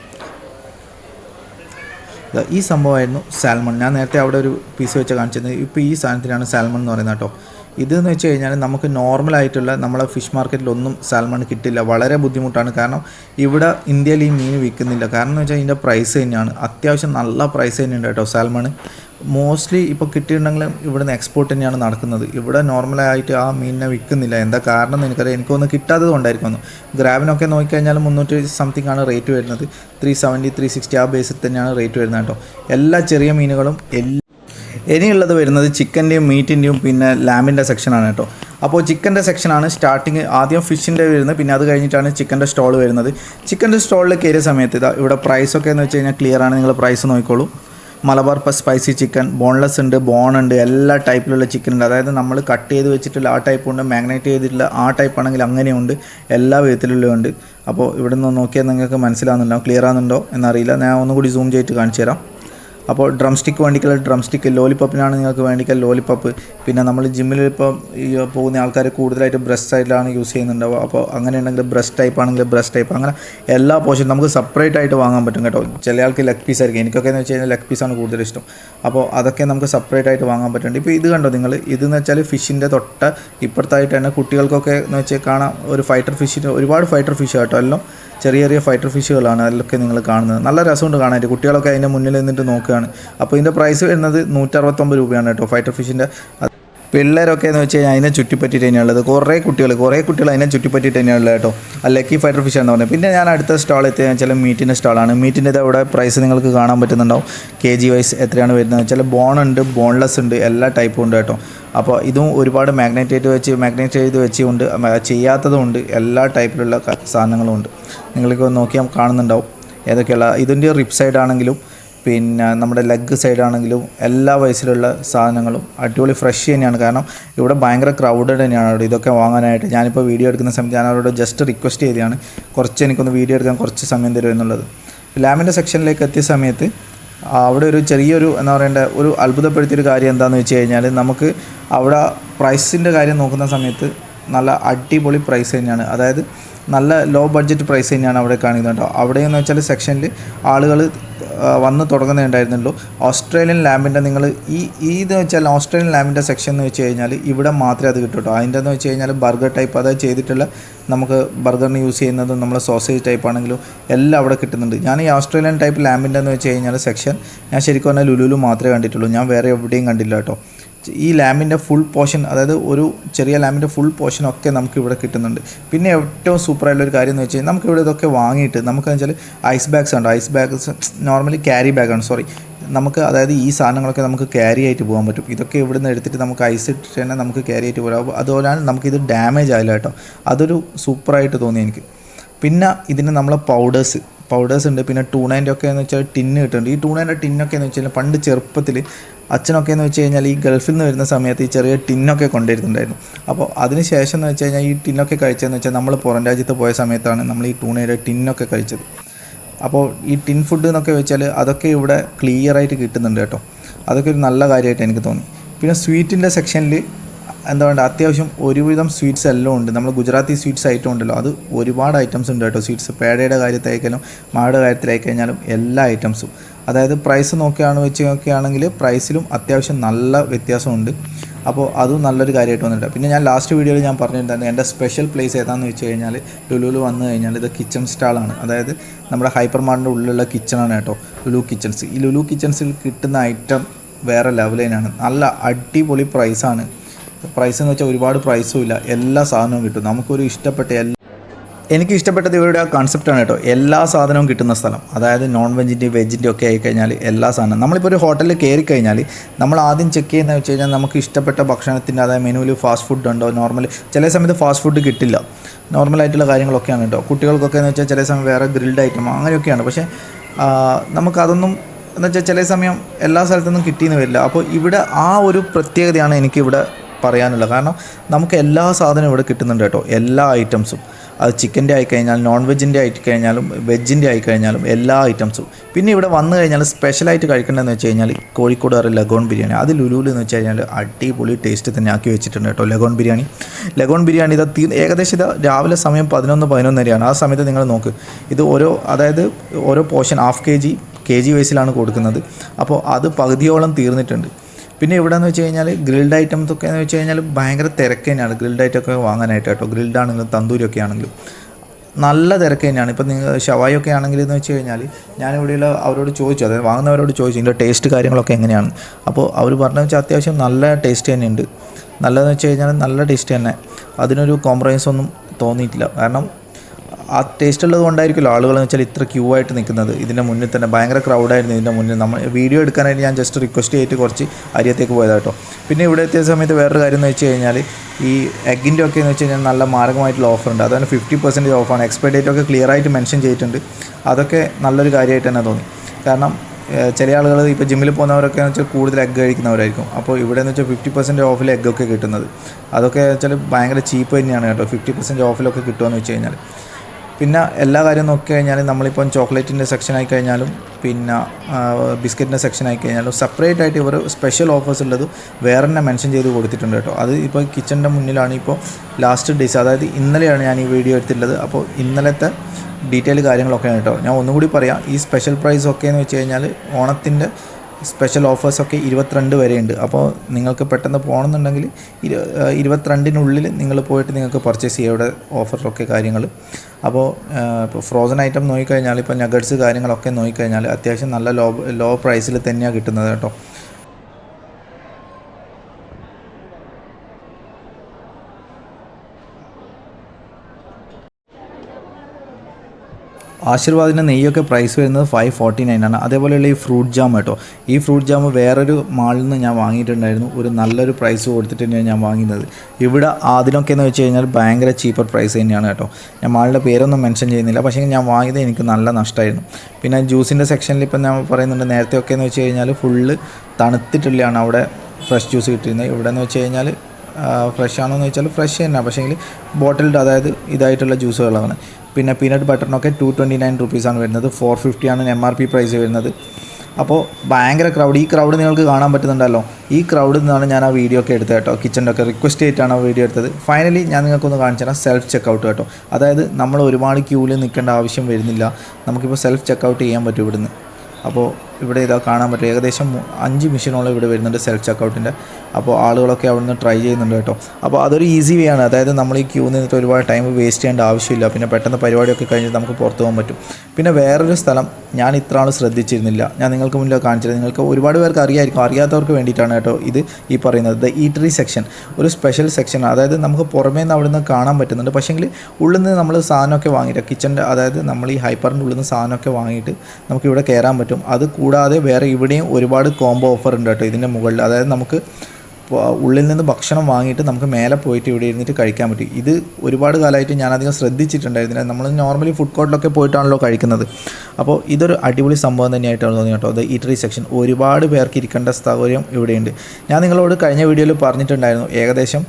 ഈ സംഭവമായിരുന്നു സാൽമൺ ഞാൻ നേരത്തെ അവിടെ ഒരു പീസ് വെച്ച് കാണിച്ചത് ഇപ്പോൾ ഈ സാധനത്തിനാണ് സാൽമൺ എന്ന് പറയുന്നത് കേട്ടോ. ഇതെന്ന് വെച്ച് കഴിഞ്ഞാൽ നമുക്ക് നോർമലായിട്ടുള്ള നമ്മളെ ഫിഷ് മാർക്കറ്റിലൊന്നും സാൽമൺ കിട്ടില്ല. വളരെ ബുദ്ധിമുട്ടാണ്. കാരണം ഇവിടെ ഇന്ത്യയിൽ ഈ മീൻ വിൽക്കുന്നില്ല. കാരണം എന്ന് വെച്ചാൽ ഇതിന്റെ പ്രൈസ് തന്നെയാണ്. അത്യാവശ്യം നല്ല പ്രൈസ് തന്നെയുണ്ട് കേട്ടോ സാൽമൺ മോസ്റ്റ്ലി ഇപ്പോൾ കിട്ടിയിട്ടുണ്ടെങ്കിലും ഇവിടുന്ന് എക്സ്പോർട്ട് തന്നെയാണ് നടക്കുന്നത്. ഇവിടെ നോർമലായിട്ട് ആ മീനിനെ വിൽക്കുന്നില്ല. എന്താ കാരണം എന്ന് എനിക്കറിയാം. എനിക്കൊന്ന് കിട്ടാത്തത് കൊണ്ടായിരിക്കും ഗ്രാമിനൊക്കെ നോക്കിക്കഴിഞ്ഞാൽ മുന്നൂറ്റി സംതിങ് ആണ് റേറ്റ് വരുന്നത്. ത്രീ സെവന്റി ത്രീ സിക്സ്റ്റി ആ ബേസിൽ തന്നെയാണ് റേറ്റ് വരുന്നത് കേട്ടോ. എല്ലാ ചെറിയ മീനുകളും എല്ലാ ഇനിയുള്ളത് വരുന്നത് ചിക്കന്റെയും മീറ്റിന്റെയും പിന്നെ ലാമ്പിന്റെ സെക്ഷനാണ് കേട്ടോ. അപ്പോൾ ചിക്കന്റെ സെക്ഷനാണ് സ്റ്റാർട്ടിങ് ആദ്യം ഫിഷിന്റെ വരുന്നത് പിന്നെ അത് കഴിഞ്ഞിട്ടാണ് ചിക്കന്റെ സ്റ്റോൾ വരുന്നത്. ചിക്കന്റെ സ്റ്റോളിൽ കയറിയ സമയത്ത് ഇതാ ഇവിടെ പ്രൈസൊക്കെ എന്ന് വെച്ച് കഴിഞ്ഞാൽ ക്ലിയർ ആണ് നിങ്ങൾ പ്രൈസ് നോക്കിക്കോളൂ. മലബാർ പ സ്പൈസി ചിക്കൻ ബോൺലെസ് ഉണ്ട് ബോൺ ഉണ്ട് എല്ലാ ടൈപ്പിലുള്ള ചിക്കൻ ഉണ്ട്. അതായത് നമ്മൾ കട്ട് ചെയ്ത് വെച്ചിട്ടുള്ള ആ ടൈപ്പ് ഉണ്ട് മാഗ്നേറ്റ് ചെയ്തിട്ടുള്ള ആ ടൈപ്പ് ആണെങ്കിൽ അങ്ങനെയുണ്ട് എല്ലാ വിധത്തിലുള്ളതുണ്ട് അപ്പോൾ ഇവിടെ നിന്ന് നോക്കിയാൽ നിങ്ങൾക്ക് മനസ്സിലാകുന്നുണ്ടോ ക്ലിയർ ആകുന്നുണ്ടോ എന്നറിയില്ല. ഞാൻ ഒന്നുകൂടി സൂം ചെയ്തിട്ട് കാണിച്ചു തരാം. അപ്പോൾ ഡ്രം സ്റ്റിക്ക് വേണ്ടിക്കുള്ള ഡ്രം സ്റ്റിക്ക് ലോലിപ്പപ്പിനാണ് നിങ്ങൾക്ക് വേണ്ടിക്കൽ ലോലിപ്പപ്പ് പിന്നെ നമ്മൾ ജിമ്മിൽ ഇപ്പോൾ പോകുന്ന ആൾക്കാർ കൂടുതലായിട്ട് ബ്രസ്റ്റ് സൈഡിലാണ് യൂസ് ചെയ്യുന്നുണ്ടാവുക. അപ്പോൾ അങ്ങനെ ഉണ്ടെങ്കിൽ ബ്രസ്റ്റ് ടൈപ്പ് ആണെങ്കിൽ ബ്രസ്റ്റ് ടൈപ്പ് അങ്ങനെ എല്ലാ പോർഷൻ നമുക്ക് സെപ്പറേറ്റ് ആയിട്ട് വാങ്ങാൻ പറ്റും കേട്ടോ. ചില ആൾക്ക് ലെഗ് പീസ് ആയിരിക്കും. എനിക്കൊക്കെ എന്ന് വെച്ച് കഴിഞ്ഞാൽ ലെഗ് പീസാണ് കൂടുതൽ ഇഷ്ടം. അപ്പോൾ അതൊക്കെ നമുക്ക് സെപ്പറേറ്റ് ആയിട്ട് വാങ്ങാൻ പറ്റുന്നുണ്ട്. ഇപ്പോൾ ഇത് കണ്ടോ നിങ്ങൾ? ഇതെന്ന് വെച്ചാൽ ഫിഷിന്റെ തൊട്ട് ഇപ്പുറത്തായിട്ട് തന്നെ കുട്ടികൾക്കൊക്കെ എന്ന് വെച്ചാൽ കാണാം ഒരു ഫൈറ്റർ ഫിഷിന്റെ ഒരുപാട് ഫൈറ്റർ ഫിഷ് കേട്ടോ. എല്ലാം ചെറിയ ചെറിയ ഫൈറ്റർ ഫിഷുകളാണ് അതിലൊക്കെ നിങ്ങൾ കാണുന്നത്. നല്ല രസമുണ്ട് കാണാനായിട്ട്. കുട്ടികളൊക്കെ അതിന്റെ മുന്നിൽ നിന്നിട്ട് നോക്കുകയാണ്. അപ്പോൾ ഇതിന്റെ പ്രൈസ് വരുന്നത് നൂറ്ററുപത്തൊമ്പത് രൂപയാണ് കേട്ടോ ഫൈറ്റർ ഫിഷിന്റെ പിള്ളേരൊക്കെ എന്ന് വെച്ച് കഴിഞ്ഞാൽ അതിനെ ചുറ്റിപ്പറ്റിയിട്ട് തന്നെയുള്ളത് കുറേ കുട്ടികൾ കുറേ കുട്ടികൾ അതിനെ ചുറ്റിപ്പറ്റിയിട്ട് തന്നെയുള്ളത് കേട്ടോ. ലക്കി ഫൈറ്റർ ഫിഷ് എന്ന് പറഞ്ഞത് പിന്നെ ഞാൻ അടുത്ത സ്റ്റാൾ എത്തിയെന്ന് വെച്ചാൽ മീറ്റിന്റെ സ്റ്റാളാണ് മീറ്റിന്റെ അവിടെ പ്രൈസ് നിങ്ങൾക്ക് കാണാൻ പറ്റുന്നുണ്ടാവും. കെ ജി വൈസ് എത്രയാണ് വരുന്നത്? വെച്ചാൽ ബോൺ ഉണ്ട് ബോൺലെസ് ഉണ്ട് എല്ലാ ടൈപ്പും ഉണ്ട് കേട്ടോ. അപ്പോൾ ഇതും ഒരുപാട് മാഗ്നറ്റേറ്റ് ചെയ്ത് വെച്ച് മാഗ്നറ്റ് ചെയ്ത് വെച്ചുകൊണ്ട് ചെയ്യാത്തതും ഉണ്ട്. എല്ലാ ടൈപ്പിലുള്ള സാധനങ്ങളും ഉണ്ട്. നിങ്ങൾക്ക് നോക്കിയാൽ കാണുന്നുണ്ടാവും. ഏതൊക്കെയുള്ള ഇതിന്റെ റിപ്പ് സൈഡ് ആണെങ്കിലും പിന്നെ നമ്മുടെ ലെഗ് സൈഡാണെങ്കിലും എല്ലാ വയസ്സിലുള്ള സാധനങ്ങളും അടിപൊളി ഫ്രഷ് തന്നെയാണ്. കാരണം ഇവിടെ ഭയങ്കര ക്രൗഡഡ് തന്നെയാണ് അവിടെ. ഇതൊക്കെ വാങ്ങാനായിട്ട് ഞാനിപ്പോൾ വീഡിയോ എടുക്കുന്ന സമയത്ത് ഞാൻ അവരോട് ജസ്റ്റ് റിക്വസ്റ്റ് ചെയ്തതാണ്. കുറച്ച് എനിക്കൊന്ന് വീഡിയോ എടുക്കാൻ കുറച്ച് സമയം തരും എന്നുള്ളത്. ലാമിന്റെ സെക്ഷനിലേക്ക് എത്തിയ സമയത്ത് അവിടെ ഒരു ചെറിയൊരു എന്താ പറയേണ്ട ഒരു അത്ഭുതപ്പെടുത്തിയൊരു കാര്യം എന്താണെന്ന് വെച്ച് കഴിഞ്ഞാൽ നമുക്ക് അവിടെ പ്രൈസിന്റെ കാര്യം നോക്കുന്ന സമയത്ത് നല്ല അടിപൊളി പ്രൈസ് തന്നെയാണ്. അതായത് നല്ല ലോ ബഡ്ജറ്റ് പ്രൈസ് തന്നെയാണ് അവിടെ കാണിക്കുന്നത് കേട്ടോ. അവിടെയെന്ന് വെച്ചാൽ സെക്ഷനിൽ ആളുകൾ വന്ന് തുടങ്ങുന്നേ ഉണ്ടായിരുന്നുള്ളൂ ഓസ്ട്രേലിയൻ ലാമ്പിന്റെ നിങ്ങൾ ഈ ഈ ഇത് വെച്ചാൽ ഓസ്ട്രേലിയൻ ലാമ്പിന്റെ സെക്ഷൻ എന്ന് വെച്ച് കഴിഞ്ഞാൽ ഇവിടെ മാത്രമേ അത് കിട്ടൂ കേട്ടോ. അതിന്റെ എന്ന് വെച്ച് കഴിഞ്ഞാൽ ബർഗർ ടൈപ്പ് അതായത് ചെയ്തിട്ടുള്ള നമുക്ക് ബർഗറിന് യൂസ് ചെയ്യുന്നത് നമ്മൾ സോസേജ് ടൈപ്പ് ആണെങ്കിലും എല്ലാം അവിടെ കിട്ടുന്നുണ്ട്. ഞാൻ ഈ ഓസ്ട്രേലിയൻ ടൈപ്പ് ലാമ്പിന്റെ എന്ന് വെച്ച് കഴിഞ്ഞാൽ സെക്ഷൻ ഞാൻ ശരിക്കും പറഞ്ഞാൽ ലുലുലു മാത്രമേ കണ്ടിട്ടുള്ളൂ. ഞാൻ വേറെ എവിടെയും കണ്ടില്ല കേട്ടോ. ഈ ലാമിന്റെ ഫുൾ പോർഷൻ അതായത് ഒരു ചെറിയ ലാമിന്റെ ഫുൾ പോർഷൻ ഒക്കെ നമുക്ക് ഇവിടെ കിട്ടുന്നുണ്ട്. പിന്നെ ഏറ്റവും സൂപ്പറായിട്ടുള്ള ഒരു കാര്യം എന്ന് വെച്ച് കഴിഞ്ഞാൽ നമുക്ക് ഇവിടെ ഇതൊക്കെ വാങ്ങിയിട്ട് നമുക്ക് വെച്ചാൽ ഐസ് ബാഗ്സ് ഉണ്ട്. ഐസ് ബാഗ്സ് നോർമലി ക്യാരി ബാഗാണ് സോറി നമുക്ക് അതായത് ഈ സാധനങ്ങളൊക്കെ നമുക്ക് ക്യാരി ആയിട്ട് പോകാൻ പറ്റും. ഇതൊക്കെ ഇവിടെ നിന്ന് എടുത്തിട്ട് നമുക്ക് ഐസ് ഇട്ടിട്ട് തന്നെ നമുക്ക് ക്യാരി ആയിട്ട് പോകാം. അതുപോലെ നമുക്കിത് ഡാമേജ് ആയില്ല കേട്ടോ. അതൊരു സൂപ്പറായിട്ട് തോന്നി എനിക്ക്. പിന്നെ ഇതിന് നമ്മളെ പൗഡേഴ്സ് പൗഡേഴ്സ് ഉണ്ട്. പിന്നെ ടൂണേന്റെ ഒക്കെ എന്ന് വെച്ചാൽ ടിന്ന് കിട്ടുന്നുണ്ട്. ഈ ടൂണന്റെ ടിന്നൊക്കെ എന്ന് വെച്ചാൽ പണ്ട് ചെറുപ്പത്തിൽ അച്ഛനൊക്കെ എന്ന് വെച്ച് കഴിഞ്ഞാൽ ഈ ഗൾഫിൽ നിന്ന് വരുന്ന സമയത്ത് ഈ ചെറിയ ടിന്നൊക്കെ കൊണ്ടുവരുന്നുണ്ടായിരുന്നു. അപ്പോൾ അതിന് ശേഷം എന്ന് വെച്ച് കഴിഞ്ഞാൽ ഈ ടിന്നൊക്കെ കഴിച്ചതെന്ന് വെച്ചാൽ നമ്മൾ പുറം രാജ്യത്ത് പോയ സമയത്താണ് നമ്മൾ ഈ ടൂണയുടെ ടിന്നൊക്കെ കഴിച്ചത്. അപ്പോൾ ഈ ടിൻ ഫുഡ് എന്നൊക്കെ വെച്ചാൽ അതൊക്കെ ഇവിടെ ക്ലിയറായിട്ട് കിട്ടുന്നുണ്ട് കേട്ടോ. അതൊക്കെ ഒരു നല്ല കാര്യമായിട്ട് എനിക്ക് തോന്നി. പിന്നെ സ്വീറ്റിന്റെ സെക്ഷനിൽ എന്താ പറയുക അത്യാവശ്യം ഒരുവിധം സ്വീറ്റ്സ് എല്ലാം ഉണ്ട്. നമ്മൾ ഗുജറാത്തി സ്വീറ്റ്സ് ഐറ്റം ഉണ്ടല്ലോ അത് ഒരുപാട് ഐറ്റംസ് ഉണ്ട് കേട്ടോ സ്വീറ്റ്സ്. പേടയുടെ കാര്യത്തിലായിക്കാലും മാടയുടെ കാര്യത്തിലായി കഴിഞ്ഞാലും എല്ലാ ഐറ്റംസും അതായത് പ്രൈസ് നോക്കുകയാണ് വെച്ച് നോക്കുകയാണെങ്കിൽ പ്രൈസിലും അത്യാവശ്യം നല്ല വ്യത്യാസമുണ്ട്. അപ്പോൾ അതും നല്ലൊരു കാര്യമായിട്ട് വന്നിട്ടുണ്ട്. പിന്നെ ഞാൻ ലാസ്റ്റ് വീഡിയോയിൽ ഞാൻ പറഞ്ഞിട്ടുണ്ടായിരുന്നു എന്റെ സ്പെഷ്യൽ പ്ലേസ് ഏതാണെന്ന് വെച്ച് കഴിഞ്ഞാൽ ലുലുവിൽ വന്നു കഴിഞ്ഞാൽ ഇത് കിച്ചൺ സ്റ്റാളാണ് അതായത് നമ്മുടെ ഹൈപ്പർ മാർട്ടിന്റെ ഉള്ളിലുള്ള കിച്ചണാണ് കേട്ടോ ലുലു കിച്ചൺസ് ഈ ലുലു കിച്ചൺസിൽ കിട്ടുന്ന ഐറ്റം വേറെ ലെവലിനാണ് നല്ല അടിപൊളി പ്രൈസാണ് പ്രൈസ് എന്ന് വെച്ചാൽ ഒരുപാട് പ്രൈസും ഇല്ല. എല്ലാ സാധനവും കിട്ടും. നമുക്കൊരു ഇഷ്ടപ്പെട്ട എല്ലാ എനിക്ക് ഇഷ്ടപ്പെട്ടത് ഇവരുടെ ആ കൺസെപ്റ്റാണ് കേട്ടോ. എല്ലാ സാധനവും കിട്ടുന്ന സ്ഥലം. അതായത് നോൺ വെജിന്റെ വെജിന്റെ ഒക്കെ ആയിക്കഴിഞ്ഞാൽ എല്ലാ സാധനം നമ്മളിപ്പോൾ ഒരു ഹോട്ടലിൽ കയറി കഴിഞ്ഞാൽ നമ്മൾ ആദ്യം ചെക്ക് ചെയ്യുന്നത് വെച്ച് കഴിഞ്ഞാൽ നമുക്ക് ഇഷ്ടപ്പെട്ട ഭക്ഷണത്തിന്റെ അതായത് മെനുവിൽ ഫാസ്റ്റ് ഫുഡ് ഉണ്ടോ? നോർമൽ ചില സമയത്ത് ഫാസ്റ്റ് ഫുഡ് കിട്ടില്ല. നോർമലായിട്ടുള്ള കാര്യങ്ങളൊക്കെയാണ് കേട്ടോ. കുട്ടികൾക്കൊക്കെ എന്ന് വെച്ചാൽ ചില സമയം വേറെ ഗ്രിൽഡ് ഐറ്റം അങ്ങനെയൊക്കെയാണ്. പക്ഷേ നമുക്കതൊന്നും എന്ന് വെച്ചാൽ ചില സമയം എല്ലാ സ്ഥലത്തൊന്നും കിട്ടിയെന്ന് വരില്ല. അപ്പോൾ ഇവിടെ ആ ഒരു പ്രത്യേകതയാണ് എനിക്കിവിടെ പറയാനുള്ളത്. കാരണം നമുക്ക് എല്ലാ സാധനവും ഇവിടെ കിട്ടുന്നുണ്ട് കേട്ടോ. എല്ലാ ഐറ്റംസും. അത് ചിക്കന്റെ ആയിക്കഴിഞ്ഞാൽ നോൺ വെജിന്റെ ആയിക്കഴിഞ്ഞാലും വെജിന്റെ ആയിക്കഴിഞ്ഞാലും എല്ലാ ഐറ്റംസും. പിന്നെ ഇവിടെ വന്നു കഴിഞ്ഞാൽ സ്പെഷ്യലായിട്ട് കഴിക്കേണ്ടതെന്ന് വെച്ച് കഴിഞ്ഞാൽ കോഴിക്കോട് കറി ലഗോൺ ബിരിയാണി. അത് ലുലുവിൽ എന്ന് വെച്ച് കഴിഞ്ഞാൽ അടിപൊളി ടേസ്റ്റ് തന്നെ ആക്കി വെച്ചിട്ടുണ്ട് കേട്ടോ ലഗോൺ ബിരിയാണി. ലഗോൺ ബിരിയാണി ഇത് ഏകദേശം ഇത് രാവിലെ സമയം പതിനൊന്ന് പതിനൊന്നരയാണ്. ആ സമയത്ത് നിങ്ങൾ നോക്ക്. ഇത് ഓരോ അതായത് ഓരോ portion half K G K G വൈസിലാണ് കൊടുക്കുന്നത്. അപ്പോൾ അത് പകുതിയോളം തീർന്നിട്ടുണ്ട്. പിന്നെ ഇവിടെ എന്ന് വെച്ച് കഴിഞ്ഞാൽ ഗ്രിൽഡ് ഐറ്റംസ് ഒക്കെ എന്ന് വെച്ച് കഴിഞ്ഞാൽ ഭയങ്കര തിരക്ക് തന്നെയാണ്. ഗ്രിൽഡ് ഐറ്റം ഒക്കെ വാങ്ങാനായിട്ട് കേട്ടോ. ഗ്രിൽഡ് ആണെങ്കിലും തന്തൂരി ഒക്കെ ആണെങ്കിലും. നല്ല തിരക്ക് തന്നെയാണ്. ഇപ്പം നിങ്ങൾ ഷവായി ഒക്കെ ആണെങ്കിൽ എന്ന് വെച്ച് കഴിഞ്ഞാൽ ഞാനിവിടെയുള്ള അവരോട് ചോദിച്ചു. അതായത് വാങ്ങുന്നവരോട് ചോദിച്ചു. ഇതിന്റെ ടേസ്റ്റ് കാര്യങ്ങളൊക്കെ എങ്ങനെയാണ്? അപ്പോൾ അവർ പറഞ്ഞു വെച്ചാൽ അത്യാവശ്യം നല്ല ടേസ്റ്റ് തന്നെയുണ്ട്. നല്ലതെന്ന് വെച്ച് കഴിഞ്ഞാൽ നല്ല ടേസ്റ്റ് തന്നെ. അതിനൊരു കോംപ്രമൈസ് ഒന്നും തോന്നിയിട്ടില്ല. കാരണം ആ ടേസ്റ്റ് ഉള്ളത് കൊണ്ടായിരിക്കുമല്ലോ ആളുകൾ എന്ന് വെച്ചാൽ ഇത്ര ക്യൂ ആയിട്ട് നിൽക്കുന്നത്. ഇതിന്റെ മുന്നിൽ തന്നെ ഭയങ്കര ക്രൗഡായിരുന്നു ഇതിന്റെ മുന്നിൽ. നമ്മൾ വീഡിയോ എടുക്കാനായിട്ട് ഞാൻ ജസ്റ്റ് റിക്വസ്റ്റ് ചെയ്തിട്ട് കുറച്ച് അരിയത്തേക്ക് പോയതാട്ടോ പിന്നെ ഇവിടെ എത്തിയ സമയത്ത് വേറൊരു കാര്യം എന്ന് വെച്ച് കഴിഞ്ഞാൽ ഈ എഗ്ഗിന്റെ ഒക്കെ എന്ന് വെച്ച് കഴിഞ്ഞാൽ നല്ല ഓഫർ ഉണ്ട്. അതാണ് ഫിഫ്റ്റി പെർസെന്റേജ് ഓഫാണ് എക്സ്പയർ ഡേറ്റ് ഒക്കെ ക്ലിയർ ആയിട്ട് മെൻഷൻ ചെയ്തിട്ടുണ്ട്. അതൊക്കെ നല്ലൊരു കാര്യമായിട്ട് തന്നെ തോന്നി. കാരണം ചില ആളുകൾ ഇപ്പോൾ ജിമ്മിൽ പോകുന്നവരൊക്കെ എന്ന് വെച്ചാൽ കൂടുതൽ എഗ്ഗ് കഴിക്കുന്നവരായിരിക്കും. അപ്പോൾ ഇവിടെ എന്ന് വെച്ചാൽ ഫിഫ്റ്റി പെർസെന്റ് ഓഫിൽ എഗ്ഗൊക്കെ കിട്ടുന്നത്. അതൊക്കെ വെച്ചാൽ ഭയങ്കര ചീപ്പ് തന്നെയാണ് കേട്ടോ. ഫിഫ്റ്റി പെർസെന്റ് ഓഫിലൊക്കെ കിട്ടുമെന്ന് വെച്ച് കഴിഞ്ഞാൽ പിന്നെ എല്ലാ കാര്യം നോക്കി കഴിഞ്ഞാൽ നമ്മളിപ്പം ചോക്ലേറ്റിന്റെ സെക്ഷൻ ആയി കഴിഞ്ഞാലും പിന്നെ ബിസ്ക്കറ്റിന്റെ സെക്ഷൻ ആയി കഴിഞ്ഞാലും സെപ്പറേറ്റ് ആയിട്ട് ഇവർ സ്പെഷ്യൽ ഓഫേഴ്സ് ഉള്ളത് വേറെ തന്നെ മെൻഷൻ ചെയ്ത് കൊടുത്തിട്ടുണ്ട് കേട്ടോ. അത് ഇപ്പോൾ കിച്ചന്റെ മുന്നിലാണ് ഇപ്പോൾ ലാസ്റ്റ് ഡേയ്സ് അതായത് ഇന്നലെയാണ് ഞാൻ ഈ വീഡിയോ എടുത്തിട്ടുള്ളത്. അപ്പോൾ ഇന്നലത്തെ ഡീറ്റെയിൽ കാര്യങ്ങളൊക്കെയാണ് കേട്ടോ. ഞാൻ ഒന്നുകൂടി പറയാം. ഈ സ്പെഷ്യൽ പ്രൈസ് ഒക്കെ എന്ന് വെച്ച് കഴിഞ്ഞാൽ ഓണത്തിന്റെ സ്പെഷ്യൽ ഓഫേഴ്സൊക്കെ ഇരുപത്തിരണ്ട് വരെയുണ്ട്. അപ്പോൾ നിങ്ങൾക്ക് പെട്ടെന്ന് പോകണമെന്നുണ്ടെങ്കിൽ ഇരു ഇരുപത്തിരണ്ടിനുള്ളിൽ നിങ്ങൾ പോയിട്ട് നിങ്ങൾക്ക് പർച്ചേസ് ചെയ്യുക ഇവിടെ ഓഫറിലൊക്കെ കാര്യങ്ങൾ. അപ്പോൾ ഇപ്പോൾ ഫ്രോസൺ ഐറ്റം നോക്കിക്കഴിഞ്ഞാൽ ഇപ്പോൾ നഗട്സ് കാര്യങ്ങളൊക്കെ നോക്കിക്കഴിഞ്ഞാൽ അത്യാവശ്യം നല്ല ലോ ലോ പ്രൈസിൽ തന്നെയാണ് കിട്ടുന്നത് കേട്ടോ. ആശീർവാദിന്റെ നെയ്യൊക്കെ പ്രൈസ് വരുന്നത് ഫൈവ് ഫോർട്ടി നയൻ ആണ്. അതേപോലെയുള്ള ഈ ഫ്രൂട്ട് ജാം കേട്ടോ. ഈ ഫ്രൂട്ട് ജാം വേറൊരു മാളിൽ നിന്ന് ഞാൻ വാങ്ങിയിട്ടുണ്ടായിരുന്നു. ഒരു നല്ലൊരു പ്രൈസ് കൊടുത്തിട്ട് തന്നെയാണ് ഞാൻ വാങ്ങിയത്. ഇവിടെ ആദ്യമൊക്കെ എന്ന് വെച്ച് കഴിഞ്ഞാൽ ഭയങ്കര ചീപ്പർ പ്രൈസ് തന്നെയാണ് കേട്ടോ. ഞാൻ മാളിന്റെ പേരൊന്നും മെൻഷൻ ചെയ്യുന്നില്ല. പക്ഷേ ഞാൻ വാങ്ങിയത് എനിക്ക് നല്ല നഷ്ടമായിരുന്നു പിന്നെ ജ്യൂസിന്റെ സെക്ഷനിൽ ഇപ്പം ഞാൻ പറയുന്നുണ്ട് നേരത്തെ ഒക്കെ എന്ന് വെച്ച് കഴിഞ്ഞാൽ ഫുള്ള് തണുത്തിട്ടുള്ളതാണ് അവിടെ ഫ്രഷ് ജ്യൂസ് കിട്ടിയിരുന്നത്. ഇവിടെ എന്ന് വെച്ച് കഴിഞ്ഞാൽ ഫ്രഷ് ആണോ എന്ന് വെച്ചാൽ ഫ്രഷ് തന്നെ. പക്ഷേങ്കിൽ ബോട്ടിൽഡ് അതായത് ഇതായിട്ടുള്ള ജ്യൂസുകളാണ് പിന്നെ പീനട്ട് ബട്ടറിനൊക്കെ ടു ട്വന്റി നയൻ റുപ്പീസാണ് വരുന്നത്. ഫോർ ഫിഫ്റ്റിയാണ് എം ആർ പി പ്രൈസ് വരുന്നത്. അപ്പോൾ ഭയങ്കര ക്രൗഡ് ഈ ക്രൗഡ് നിങ്ങൾക്ക് കാണാൻ പറ്റുന്നുണ്ടല്ലോ. ഈ ക്രൗഡിൽ നിന്നാണ് ഞാൻ ആ വീഡിയോ ഒക്കെ എടുത്തത് കേട്ടോ. കിച്ചന്റെ ഒക്കെ റിക്വസ്റ്റ് ചെയ്തിട്ടാണ് ആ വീഡിയോ എടുത്തത്. ഫൈനലി ഞാൻ നിങ്ങൾക്കൊന്ന് കാണിച്ചു തരാം സെൽഫ് ചെക്കൗട്ട് കേട്ടോ. അതായത് നമ്മൾ ഒരുപാട് ക്യൂവിൽ നിൽക്കേണ്ട ആവശ്യം വരുന്നില്ല. നമുക്കിപ്പോൾ സെൽഫ് ചെക്കൗട്ട് ചെയ്യാൻ പറ്റും ഇവിടുന്ന്. അപ്പോൾ ഇവിടെ ഇതാ കാണാൻ പറ്റും. ഏകദേശം അഞ്ച് മെഷീനോളം ഇവിടെ വരുന്നുണ്ട് സെൽഫ് ചെക്കൗട്ടിന്റെ. അപ്പോൾ ആളുകളൊക്കെ അവിടെ നിന്ന് ട്രൈ ചെയ്യുന്നുണ്ട് കേട്ടോ. അപ്പോൾ അതൊരു ഈസി വേ ആണ്. അതായത് നമ്മൾ ഈ ക്യൂ നിന്നിട്ട് ഒരുപാട് ടൈം വേസ്റ്റ് ചെയ്യേണ്ട ആവശ്യമില്ല. പിന്നെ പെട്ടെന്ന് പരിപാടിയൊക്കെ കഴിഞ്ഞിട്ട് നമുക്ക് പുറത്ത് പോകാൻ പറ്റും. പിന്നെ വേറൊരു സ്ഥലം ഞാൻ ഇത്ര ആൾ ശ്രദ്ധിച്ചിരുന്നില്ല. ഞാൻ നിങ്ങൾക്ക് മുന്നിൽ കാണിച്ചത് നിങ്ങൾക്ക് ഒരുപാട് പേർക്ക് അറിയായിരിക്കും. അറിയാത്തവർക്ക് വേണ്ടിയിട്ടാണ് കേട്ടോ ഇത് ഈ പറയുന്നത്. The eatery section. ഒരു സ്പെഷ്യൽ സെക്ഷൻ അതായത് നമുക്ക് പുറമേ നിന്ന് അവിടെ നിന്ന് കാണാൻ പറ്റുന്നുണ്ട്. പക്ഷേങ്കിൽ ഉള്ളിൽ നിന്ന് നമ്മൾ സാധനമൊക്കെ വാങ്ങിയിട്ട് കിച്ചന്റെ അതായത് നമ്മൾ ഈ ഹൈപ്പറിന്റെ ഉള്ളിൽ നിന്ന് സാധനമൊക്കെ വാങ്ങിയിട്ട് നമുക്ക് ഇവിടെ കയറാൻ പറ്റും. അത് കൂടാതെ വേറെ ഇവിടെയും ഒരുപാട് കോംബോ ഓഫർ ഉണ്ട് കേട്ടോ ഇതിന്റെ മുകളിൽ. അതായത് നമുക്ക് ഉള്ളിൽ നിന്ന് ഭക്ഷണം വാങ്ങിയിട്ട് നമുക്ക് മേലെ പോയിട്ട് ഇവിടെ ഇരുന്നിട്ട് കഴിക്കാൻ പറ്റും. ഇത് ഒരുപാട് കാലമായിട്ട് ഞാനധികം ശ്രദ്ധിച്ചിട്ടുണ്ടായിരുന്നില്ല. നമ്മൾ നോർമലി ഫുഡ് കോർട്ടിലൊക്കെ പോയിട്ടാണല്ലോ കഴിക്കുന്നത്. അപ്പോൾ ഇതൊരു അടിപൊളി സംഭവം തന്നെയായിട്ടാണ് തോന്നി കേട്ടോ. അത് ഇറ്ററി സെക്ഷൻ ഒരുപാട് പേർക്ക് ഇരിക്കേണ്ട സൗകര്യം ഇവിടെയുണ്ട്. ഞാൻ നിങ്ങളോട് കഴിഞ്ഞ വീഡിയോയിൽ പറഞ്ഞിട്ടുണ്ടായിരുന്നു. ഏകദേശം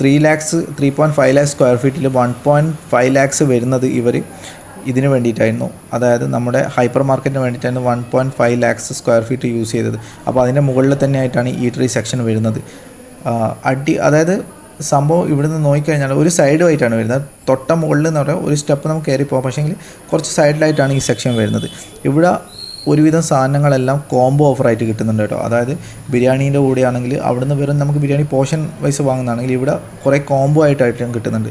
three lakhs three point five lakhs square ഫീറ്റിൽ വൺ പോയിന്റ് ഫൈവ് ലാക്സ് വരുന്നത് ഇവർ ഇതിന് വേണ്ടിയിട്ടായിരുന്നു. അതായത് നമ്മുടെ ഹൈപ്പർ മാർക്കറ്റിന് വേണ്ടിയിട്ടായിരുന്നു one point five lakhs square feet use ചെയ്തത്. അപ്പോൾ അതിന്റെ മുകളിൽ തന്നെ ആയിട്ടാണ് ഈ ട്രീ സെക്ഷൻ വരുന്നത്. അടി അതായത് സംഭവം ഇവിടുന്ന് നോക്കിക്കഴിഞ്ഞാൽ ഒരു സൈഡുമായിട്ടാണ് വരുന്നത്. തൊട്ട മുകളിൽ എന്ന് പറയുക ഒരു സ്റ്റെപ്പ് നമുക്ക് കയറി പോകാം. പക്ഷേങ്കിൽ കുറച്ച് സൈഡിലായിട്ടാണ് ഈ സെക്ഷൻ വരുന്നത്. ഇവിടെ ഒരുവിധം സാധനങ്ങളെല്ലാം കോംബോ ഓഫറായിട്ട് കിട്ടുന്നുണ്ട് കേട്ടോ. അതായത് ബിരിയാണീന്റെ കൂടെയാണെങ്കിൽ അവിടുന്ന് വെറും നമുക്ക് ബിരിയാണി പോർഷൻ വൈസ് വാങ്ങുന്നതാണെങ്കിൽ ഇവിടെ കുറേ കോംബോ ആയിട്ടായിട്ടും കിട്ടുന്നുണ്ട്.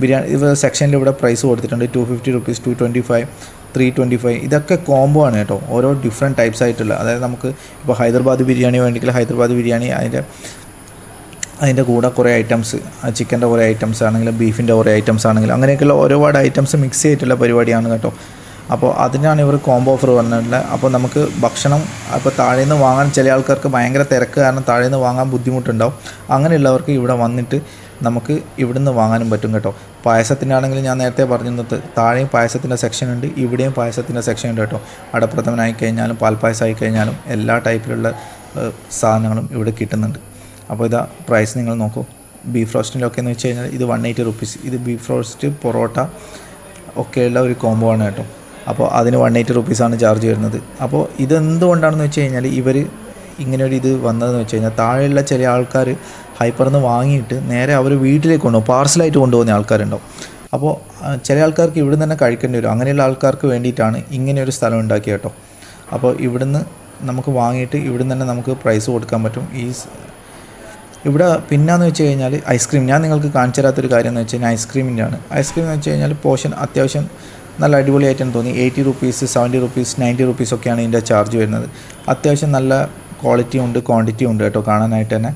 ബിരിയാണി ഇവ സെക്ഷനിൽ ഇവിടെ പ്രൈസ് കൊടുത്തിട്ടുണ്ട് two fifty rupees two twenty five three twenty five ഇതൊക്കെ കോംബോ ആണ് കേട്ടോ. ഓരോ ഡിഫറെന്റ് ടൈപ്സ് ആയിട്ടുള്ള. അതായത് നമുക്ക് ഇപ്പോൾ ഹൈദരാബാദ് ബിരിയാണി വേണമെങ്കിൽ ഹൈദരാബാദ് ബിരിയാണി അതിന്റെ അതിന്റെ കൂടെ കുറേ ഐറ്റംസ് ചിക്കന്റെ കുറേ ഐറ്റംസ് ആണെങ്കിലും ബീഫിന്റെ കുറേ ഐറ്റംസ് ആണെങ്കിലും അങ്ങനെയൊക്കെയുള്ള ഒരുപാട് ഐറ്റംസ് മിക്സ് ചെയ്തിട്ടുള്ള പരിപാടിയാണ് കേട്ടോ. അപ്പോൾ അതിനാണ് ഇവർ കോംബോ ഓഫർ പറഞ്ഞിട്ടുള്ളത് അപ്പോൾ നമുക്ക് ഭക്ഷണം അപ്പോൾ താഴെ നിന്ന് വാങ്ങാൻ ചില ആൾക്കാർക്ക് ഭയങ്കര തിരക്ക് കാരണം താഴെ നിന്ന് വാങ്ങാൻ ബുദ്ധിമുട്ടുണ്ടാവും. അങ്ങനെയുള്ളവർക്ക് ഇവിടെ വന്നിട്ട് നമുക്ക് ഇവിടുന്ന് വാങ്ങാനും പറ്റും കേട്ടോ. പായസത്തിനാണെങ്കിൽ ഞാൻ നേരത്തെ പറഞ്ഞിരുന്നത് താഴെയും പായസത്തിന്റെ സെക്ഷൻ ഉണ്ട് ഇവിടെയും പായസത്തിന്റെ സെക്ഷൻ ഉണ്ട് കേട്ടോ. അടപ്രഥമനായി കഴിഞ്ഞാലും പാൽപ്പായസമായി കഴിഞ്ഞാലും എല്ലാ ടൈപ്പിലുള്ള സാധനങ്ങളും ഇവിടെ കിട്ടുന്നുണ്ട്. അപ്പോൾ ഇതാ പ്രൈസ് നിങ്ങൾ നോക്കൂ. ബീഫ് റോസ്റ്റിന്റെ എന്ന് വെച്ച് കഴിഞ്ഞാൽ ഇത് വൺ എയ്റ്റി റുപ്പീസ് ഇത് ബീഫ് റോസ്റ്റ് പൊറോട്ട ഒക്കെയുള്ള ഒരു കോംബോ ആണ് കേട്ടോ. അപ്പോൾ അതിന് വൺ എയ്റ്റി റുപ്പീസാണ് ചാർജ് വരുന്നത്. അപ്പോൾ ഇതെന്തുകൊണ്ടാണെന്ന് വെച്ച് കഴിഞ്ഞാൽ ഇവർ ഇങ്ങനെ ഒരു ഇത് വന്നതെന്ന് വെച്ച് കഴിഞ്ഞാൽ താഴെയുള്ള ചില ആൾക്കാർ ഹൈപ്പറിന്ന് വാങ്ങിയിട്ട് നേരെ അവർ വീട്ടിലേക്ക് കൊണ്ടുപോകും. പാർസലായിട്ട് കൊണ്ടുപോകുന്ന ആൾക്കാരുണ്ടാവും. അപ്പോൾ ചില ആൾക്കാർക്ക് ഇവിടുന്ന് തന്നെ കഴിക്കേണ്ടി വരും. അങ്ങനെയുള്ള ആൾക്കാർക്ക് വേണ്ടിയിട്ടാണ് ഇങ്ങനെ ഒരു സ്ഥലം ഉണ്ടാക്കിയത് കേട്ടോ അപ്പോൾ ഇവിടുന്ന് നമുക്ക് വാങ്ങിയിട്ട് ഇവിടുന്ന് തന്നെ നമുക്ക് പ്രൈസ് കൊടുക്കാൻ പറ്റും. ഈ ഇവിടെ പിന്നെന്ന് വെച്ച് കഴിഞ്ഞാൽ ഐസ്ക്രീം ഞാൻ നിങ്ങൾക്ക് കാണിച്ചു തരാത്തൊരു കാര്യം എന്ന് വെച്ച് കഴിഞ്ഞാൽ ഐസ്ക്രീമിന്റെ ആണ് ഐസ്ക്രീം എന്ന് വെച്ച് കഴിഞ്ഞാൽ പോർഷൻ അത്യാവശ്യം നല്ല അടിപൊളിയായിട്ടാണ് തോന്നി eighty rupees seventy rupees ninety rupees ഒക്കെയാണ് ഇതിന്റെ ചാർജ് വരുന്നത്. അത്യാവശ്യം നല്ല ക്വാളിറ്റി ഉണ്ട് ക്വാണ്ടിറ്റി ഉണ്ട് കേട്ടോ കാണാനായിട്ട് തന്നെ.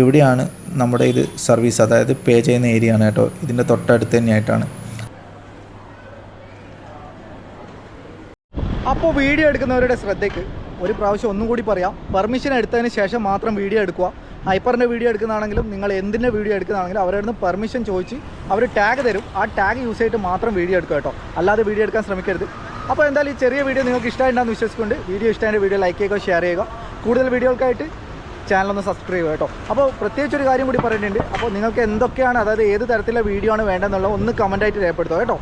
ഇവിടെയാണ് നമ്മുടെ ഇത് സർവീസ് അതായത് പേ ചെയ്യുന്ന ഏരിയ ആണ് കേട്ടോ. ഇതിന്റെ തൊട്ടടുത്ത് തന്നെയായിട്ടാണ്. അപ്പോൾ വീഡിയോ എടുക്കുന്നവരുടെ ശ്രദ്ധയ്ക്ക് ഒരു പ്രാവശ്യം ഒന്നും കൂടി പറയാം. പെർമിഷൻ എടുത്തതിന് ശേഷം മാത്രം വീഡിയോ എടുക്കുക. ഹൈപ്പറിന്റെ വീഡിയോ എടുക്കുന്നതാണെങ്കിലും നിങ്ങൾ എന്തിന്റെ വീഡിയോ എടുക്കുന്നതാണെങ്കിലും അവരുടെ നിന്ന് പെർമിഷൻ ചോദിച്ച് അവർ ടാഗ് തരും. ആ ടാഗ് യൂസ് ചെയ്തിട്ട് മാത്രം വീഡിയോ എടുക്കുക കേട്ടോ. അല്ലാതെ വീഡിയോ എടുക്കാൻ ശ്രമിക്കരുത്. അപ്പോൾ എന്തായാലും ഈ ചെറിയ വീഡിയോ നിങ്ങൾക്ക് ഇഷ്ടമായിട്ടുണ്ടെന്ന് വിശ്വസിച്ചുകൊണ്ട് വീഡിയോ ഇഷ്ടമായ വീഡിയോ ലൈക്ക് ചെയ്യുക ഷെയർ ചെയ്യുക. കൂടുതൽ വീഡിയോകൾക്കായിട്ട് ചാനലൊന്ന് സബ്സ്ക്രൈബ് കേട്ടോ. അപ്പോൾ പ്രത്യേകിച്ച് ഒരു കാര്യം കൂടി പറയുന്നുണ്ട് അപ്പോൾ നിങ്ങൾക്ക് എന്തൊക്കെയാണ് അതായത് ഏത് തരത്തിലുള്ള വീഡിയോ ആണ് വേണ്ടതെന്നുള്ളത് ഒന്ന് കമന്റായിട്ട് രേഖപ്പെടുത്തുക കേട്ടോ.